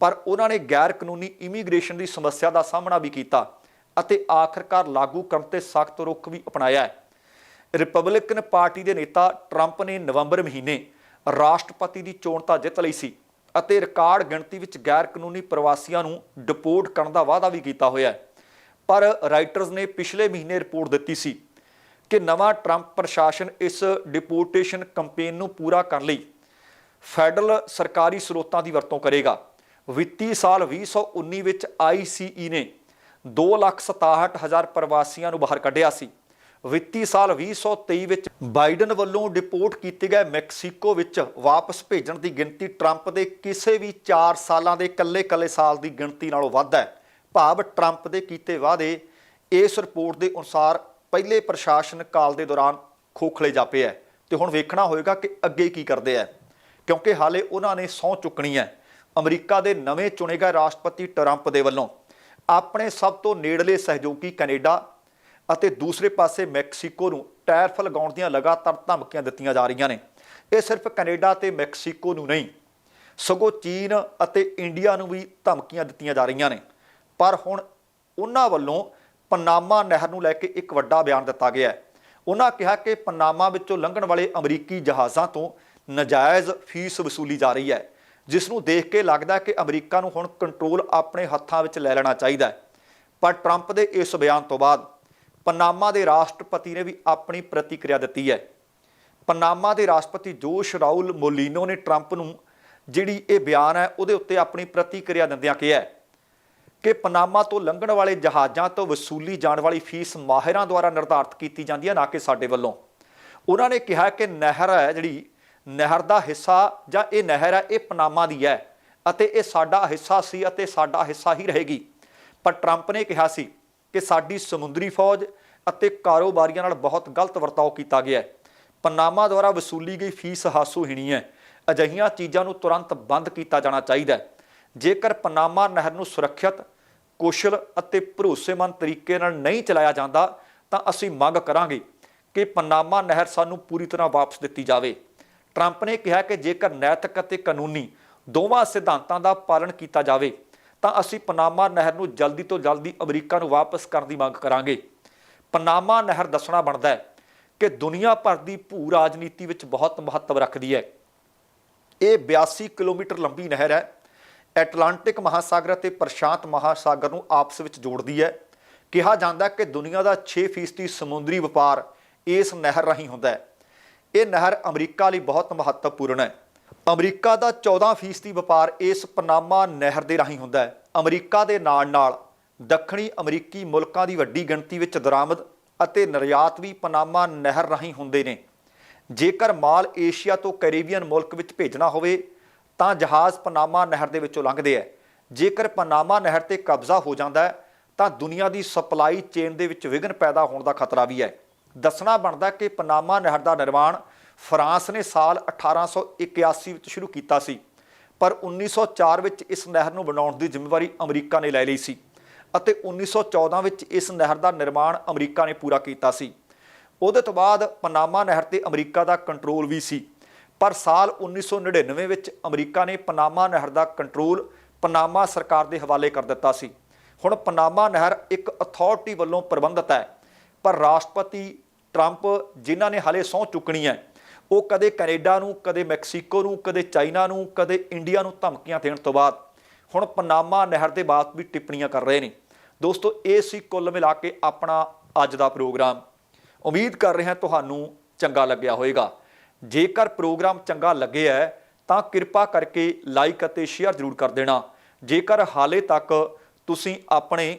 ਪਰ ਉਹਨਾਂ ਨੇ ਗੈਰ ਕਾਨੂੰਨੀ ਇਮੀਗ੍ਰੇਸ਼ਨ ਦੀ ਸਮੱਸਿਆ ਦਾ ਸਾਹਮਣਾ ਵੀ ਕੀਤਾ ਅਤੇ ਆਖਰਕਾਰ ਲਾਗੂ ਕਰਨ ਤੇ ਸਖਤ ਰੁਖ ਵੀ ਅਪਣਾਇਆ ਹੈ। ਰਿਪਬਲਿਕਨ ਪਾਰਟੀ ਦੇ ਨੇਤਾ ਟਰੰਪ ਨੇ ਨਵੰਬਰ ਮਹੀਨੇ ਰਾਸ਼ਟਰਪਤੀ ਦੀ ਚੋਣ ਤਾਂ ਜਿੱਤ ਲਈ ਸੀ ਅਤੇ ਰਿਕਾਰਡ ਗਿਣਤੀ ਵਿੱਚ ਗੈਰ ਕਾਨੂੰਨੀ ਪ੍ਰਵਾਸੀਆਂ ਨੂੰ ਡਿਪੋਰਟ ਕਰਨ ਦਾ ਵਾਅਦਾ ਵੀ ਕੀਤਾ ਹੋਇਆ ਹੈ। ਪਰ ਰਾਈਟਰਸ ਨੇ ਪਿਛਲੇ ਮਹੀਨੇ ਰਿਪੋਰਟ ਦਿੱਤੀ ਸੀ ਕਿ ਨਵਾਂ ਟਰੰਪ ਪ੍ਰਸ਼ਾਸਨ ਇਸ ਡਿਪੋਰਟੇਸ਼ਨ ਕੈਂਪੇਨ ਨੂੰ ਪੂਰਾ ਕਰਨ ਲਈ ਫੈਡਰਲ ਸਰਕਾਰੀ ਸਰੋਤਾਂ ਦੀ ਵਰਤੋਂ ਕਰੇਗਾ। ਵਿੱਤੀ ਸਾਲ 2019 ਵਿੱਚ ICE ਨੇ 267000 ਪ੍ਰਵਾਸੀਆਂ ਨੂੰ ਬਾਹਰ ਕੱਢਿਆ ਸੀ। ਵਿੱਤੀ ਸਾਲ 2023 ਵਿੱਚ ਬਾਈਡਨ ਵੱਲੋਂ ਡਿਪੋਰਟ ਕੀਤੇ ਗਏ ਮੈਕਸੀਕੋ ਵਿੱਚ ਵਾਪਸ ਭੇਜਣ ਦੀ ਗਿਣਤੀ ਟਰੰਪ ਦੇ ਕਿਸੇ ਵੀ 4 ਸਾਲਾਂ ਦੇ ਇਕੱਲੇ-ਇਕੱਲੇ ਸਾਲ ਦੀ ਗਿਣਤੀ ਨਾਲੋਂ ਵੱਧ ਹੈ। ਭਾਵ ਟਰੰਪ ਦੇ ਕੀਤੇ ਵਾਅਦੇ ਇਸ ਰਿਪੋਰਟ ਦੇ ਅਨੁਸਾਰ ਪਹਿਲੇ ਪ੍ਰਸ਼ਾਸਨ ਕਾਲ ਦੇ ਦੌਰਾਨ ਖੋਖਲੇ ਜਾਪੇ ਹੈ। ਤੇ ਹੁਣ ਵੇਖਣਾ ਹੋਏਗਾ ਕਿ ਅੱਗੇ ਕੀ ਕਰਦੇ ਆ ਕਿਉਂਕਿ ਹਾਲੇ ਉਹਨਾਂ ਨੇ ਸਹੁੰ ਚੁੱਕਣੀ ਹੈ। ਅਮਰੀਕਾ ਦੇ ਨਵੇਂ ਚੁਣੇ ਗਏ ਰਾਸ਼ਟਰਪਤੀ ਟਰੰਪ ਦੇ ਵੱਲੋਂ ਆਪਣੇ ਸਭ ਤੋਂ ਨੇੜਲੇ ਸਹਿਯੋਗੀ ਕੈਨੇਡਾ ਅਤੇ ਦੂਸਰੇ ਪਾਸੇ ਮੈਕਸੀਕੋ ਨੂੰ ਟੈਰਫ ਲਗਾਉਣ ਦੀਆਂ ਲਗਾਤਾਰ ਧਮਕੀਆਂ ਦਿੱਤੀਆਂ ਜਾ ਰਹੀਆਂ ਨੇ। ਇਹ ਸਿਰਫ ਕੈਨੇਡਾ ਤੇ ਮੈਕਸੀਕੋ ਨੂੰ ਨਹੀਂ, ਸਗੋਂ ਚੀਨ ਅਤੇ ਇੰਡੀਆ ਨੂੰ ਵੀ ਧਮਕੀਆਂ ਦਿੱਤੀਆਂ ਜਾ ਰਹੀਆਂ ਨੇ। ਪਰ ਹੁਣ ਉਹਨਾਂ ਵੱਲੋਂ ਪਨਾਮਾ ਨਹਿਰ ਨੂੰ ਲੈ ਕੇ ਇੱਕ ਵੱਡਾ ਬਿਆਨ ਦਿੱਤਾ ਗਿਆ ਹੈ। ਉਹਨਾਂ ਕਿਹਾ ਕਿ ਪਨਾਮਾ ਵਿੱਚੋਂ ਲੰਘਣ ਵਾਲੇ ਅਮਰੀਕੀ ਜਹਾਜ਼ਾਂ ਤੋਂ ਨਜਾਇਜ਼ ਫੀਸ ਵਸੂਲੀ ਜਾ ਰਹੀ ਹੈ। ਜਿਸ ਨੂੰ ਦੇਖ ਕੇ ਲੱਗਦਾ ਕਿ ਅਮਰੀਕਾ ਨੂੰ ਹੁਣ ਕੰਟਰੋਲ ਆਪਣੇ ਹੱਥਾਂ ਵਿੱਚ ਲੈ ਲੈਣਾ ਚਾਹੀਦਾ ਹੈ। ਪਰ ਟਰੰਪ ਦੇ ਇਸ ਬਿਆਨ ਤੋਂ ਬਾਅਦ ਪਨਾਮਾ ਦੇ ਰਾਸ਼ਟਰਪਤੀ ਨੇ ਵੀ ਆਪਣੀ ਪ੍ਰਤੀਕਿਰਿਆ ਦਿੱਤੀ ਹੈ। ਪਨਾਮਾ ਦੇ ਰਾਸ਼ਟਰਪਤੀ ਜੋਸ਼ ਰਾਉਲ ਮੋਲੀਨੋ ਨੇ ਟਰੰਪ ਨੂੰ ਜਿਹੜੀ ਇਹ ਬਿਆਨ ਹੈ, ਉਹਦੇ ਉੱਤੇ ਆਪਣੀ ਪ੍ਰਤੀਕਿਰਿਆ ਦਿੰਦਿਆਂ ਕਿਹਾ ਕਿ ਪਨਾਮਾ ਤੋਂ ਲੰਘਣ ਵਾਲੇ ਜਹਾਜ਼ਾਂ ਤੋਂ ਵਸੂਲੀ ਜਾਣ ਵਾਲੀ ਫੀਸ ਮਾਹਿਰਾਂ ਦੁਆਰਾ ਨਿਰਧਾਰਤ ਕੀਤੀ ਜਾਂਦੀ ਹੈ, ਨਾ ਕਿ ਸਾਡੇ ਵੱਲੋਂ। ਉਹਨਾਂ ਨੇ ਕਿਹਾ ਕਿ ਨਹਿਰ ਹੈ ਜਿਹੜੀ ਨਹਿਰ ਦਾ ਹਿੱਸਾ ਜਾਂ ਇਹ ਨਹਿਰ ਹੈ, ਇਹ ਪਨਾਮਾ ਦੀ ਹੈ ਅਤੇ ਇਹ ਸਾਡਾ ਹਿੱਸਾ ਸੀ ਅਤੇ ਸਾਡਾ ਹਿੱਸਾ ਹੀ ਰਹੇਗੀ। ਪਰ ਟਰੰਪ ਨੇ ਕਿਹਾ ਸੀ ਕਿ ਸਾਡੀ ਸਮੁੰਦਰੀ ਫੌਜ ਅਤੇ ਕਾਰੋਬਾਰੀਆਂ ਨਾਲ ਬਹੁਤ ਗਲਤ ਵਰਤਾਓ ਕੀਤਾ ਗਿਆ ਹੈ। ਪਨਾਮਾ ਦੁਆਰਾ ਵਸੂਲੀ ਗਈ ਫੀਸ ਹਾਸੋਹੀਣੀ ਹੈ। ਅਜਿਹੀਆਂ ਚੀਜ਼ਾਂ ਨੂੰ ਤੁਰੰਤ ਬੰਦ ਕੀਤਾ ਜਾਣਾ ਚਾਹੀਦਾ ਹੈ। ਜੇਕਰ ਪਨਾਮਾ ਨਹਿਰ ਨੂੰ ਸੁਰੱਖਿਅਤ, ਕੁਸ਼ਲ ਅਤੇ ਭਰੋਸੇਮੰਦ ਤਰੀਕੇ ਨਾਲ ਨਹੀਂ ਚਲਾਇਆ ਜਾਂਦਾ, ਤਾਂ ਅਸੀਂ ਮੰਗ ਕਰਾਂਗੇ ਕਿ ਪਨਾਮਾ ਨਹਿਰ ਸਾਨੂੰ ਪੂਰੀ ਤਰ੍ਹਾਂ ਵਾਪਸ ਦਿੱਤੀ ਜਾਵੇ। ਟਰੰਪ ਨੇ ਕਿਹਾ ਕਿ ਜੇਕਰ ਨੈਤਿਕ ਅਤੇ ਕਾਨੂੰਨੀ ਦੋਵਾਂ ਸਿਧਾਂਤਾਂ ਦਾ ਪਾਲਣ ਕੀਤਾ ਜਾਵੇ, ਤਾਂ ਅਸੀਂ ਪਨਾਮਾ ਨਹਿਰ ਨੂੰ ਜਲਦੀ ਤੋਂ ਜਲਦੀ ਅਮਰੀਕਾ ਨੂੰ ਵਾਪਸ ਕਰਨ ਦੀ ਮੰਗ ਕਰਾਂਗੇ। ਪਨਾਮਾ ਨਹਿਰ ਦੱਸਣਾ ਬਣਦਾ ਹੈ ਕਿ ਦੁਨੀਆ ਭਰ ਦੀ ਭੂ ਰਾਜਨੀਤੀ ਵਿੱਚ ਬਹੁਤ ਮਹੱਤਵ ਰੱਖਦੀ ਹੈ। ਇਹ 82 ਕਿਲੋਮੀਟਰ ਲੰਬੀ ਨਹਿਰ ਹੈ। ਐਟਲਾਂਟਿਕ ਮਹਾਸਾਗਰ ਅਤੇ ਪ੍ਰਸ਼ਾਂਤ ਮਹਾਸਾਗਰ ਨੂੰ ਆਪਸ ਵਿੱਚ ਜੋੜਦੀ ਹੈ। ਕਿਹਾ ਜਾਂਦਾ ਕਿ ਦੁਨੀਆ ਦਾ 6% ਸਮੁੰਦਰੀ ਵਪਾਰ ਇਸ ਨਹਿਰ ਰਾਹੀਂ ਹੁੰਦਾ ਹੈ। ਇਹ ਨਹਿਰ ਅਮਰੀਕਾ ਲਈ ਬਹੁਤ ਮਹੱਤਵਪੂਰਨ ਹੈ। ਅਮਰੀਕਾ ਦਾ 14% ਵਪਾਰ ਇਸ ਪਨਾਮਾ ਨਹਿਰ ਦੇ ਰਾਹੀਂ ਹੁੰਦਾ ਹੈ। ਅਮਰੀਕਾ ਦੇ ਨਾਲ ਨਾਲ ਦੱਖਣੀ ਅਮਰੀਕੀ ਮੁਲਕਾਂ ਦੀ ਵੱਡੀ ਗਿਣਤੀ ਵਿੱਚ ਦਰਾਮਦ ਅਤੇ ਨਿਰਯਾਤ ਵੀ ਪਨਾਮਾ ਨਹਿਰ ਰਾਹੀਂ ਹੁੰਦੇ ਨੇ। ਜੇਕਰ ਮਾਲ ਏਸ਼ੀਆ ਤੋਂ ਕੈਰੀਬੀਅਨ ਮੁਲਕ ਵਿੱਚ ਭੇਜਣਾ ਹੋਵੇ, ਤਾਂ ਜਹਾਜ਼ ਪਨਾਮਾ ਨਹਿਰ ਦੇ ਵਿੱਚੋਂ ਲੰਘਦੇ ਹੈ। ਜੇਕਰ ਪਨਾਮਾ ਨਹਿਰ ਤੇ ਕਬਜ਼ਾ ਹੋ ਜਾਂਦਾ ਤਾਂ ਦੁਨੀਆ ਦੀ ਸਪਲਾਈ ਚੇਨ ਦੇ ਵਿੱਚ ਵਿਘਨ ਪੈਦਾ ਹੋਣ ਦਾ ਖਤਰਾ ਵੀ ਹੈ। ਦੱਸਣਾ ਬਣਦਾ ਕਿ ਪਨਾਮਾ ਨਹਿਰ ਦਾ ਨਿਰਮਾਣ ਫਰਾਂਸ ਨੇ ਸਾਲ 1881 ਵਿੱਚ ਸ਼ੁਰੂ ਕੀਤਾ ਸੀ, ਪਰ 1904 ਵਿੱਚ ਇਸ ਨਹਿਰ ਨੂੰ ਬਣਾਉਣ ਦੀ ਜ਼ਿੰਮੇਵਾਰੀ ਅਮਰੀਕਾ ਨੇ ਲੈ ਲਈ ਸੀ ਅਤੇ 1914 ਵਿੱਚ ਇਸ ਨਹਿਰ ਦਾ ਨਿਰਮਾਣ ਅਮਰੀਕਾ ਨੇ ਪੂਰਾ ਕੀਤਾ ਸੀ। ਉਹਦੇ ਤੋਂ ਬਾਅਦ ਪਨਾਮਾ ਨਹਿਰ ਤੇ ਅਮਰੀਕਾ ਦਾ ਕੰਟਰੋਲ ਵੀ ਸੀ, ਪਰ ਸਾਲ 1999 ਵਿੱਚ ਅਮਰੀਕਾ ਨੇ ਪਨਾਮਾ ਨਹਿਰ ਦਾ ਕੰਟਰੋਲ ਪਨਾਮਾ ਸਰਕਾਰ ਦੇ ਹਵਾਲੇ ਕਰ ਦਿੱਤਾ ਸੀ। ਹੁਣ ਪਨਾਮਾ ਨਹਿਰ ਇੱਕ ਅਥਾਰਟੀ ਵੱਲੋਂ ਪ੍ਰਬੰਧਿਤ ਹੈ ਪਰ ਰਾਸ਼ਟਰਪਤੀ ਟਰੰਪ, ਜਿਨ੍ਹਾਂ ਨੇ ਹਾਲੇ ਸਹੁੰ ਚੁੱਕਣੀ ਹੈ, ਉਹ ਕਦੇ ਕੈਨੇਡਾ ਨੂੰ, ਕਦੇ ਮੈਕਸੀਕੋ ਨੂੰ, ਕਦੇ ਚਾਈਨਾ ਨੂੰ, ਕਦੇ ਇੰਡੀਆ ਨੂੰ ਧਮਕੀਆਂ ਦੇਣ ਤੋਂ ਬਾਅਦ। ਹੁਣ ਪਨਾਮਾ ਨਹਿਰ ਦੇ ਬਾਤ ਵੀ ਟਿੱਪਣੀਆਂ ਕਰ ਰਹੇ ਨੇ। ਦੋਸਤੋ, ਇਹ ਸੀ ਕੁੱਲ ਮਿਲਾ ਕੇ ਆਪਣਾ ਅੱਜ ਦਾ ਪ੍ਰੋਗਰਾਮ। ਉਮੀਦ ਕਰ ਰਿਹਾ ਤੁਹਾਨੂੰ ਚੰਗਾ ਲੱਗਿਆ ਹੋਵੇਗਾ। ਜੇਕਰ ਪ੍ਰੋਗਰਾਮ ਚੰਗਾ ਲੱਗਿਆ ਤਾਂ ਕਿਰਪਾ ਕਰਕੇ ਲਾਈਕ ਅਤੇ ਸ਼ੇਅਰ ਜ਼ਰੂਰ ਕਰ ਦੇਣਾ। ਜੇਕਰ ਹਾਲੇ ਤੱਕ ਤੁਸੀਂ ਆਪਣੇ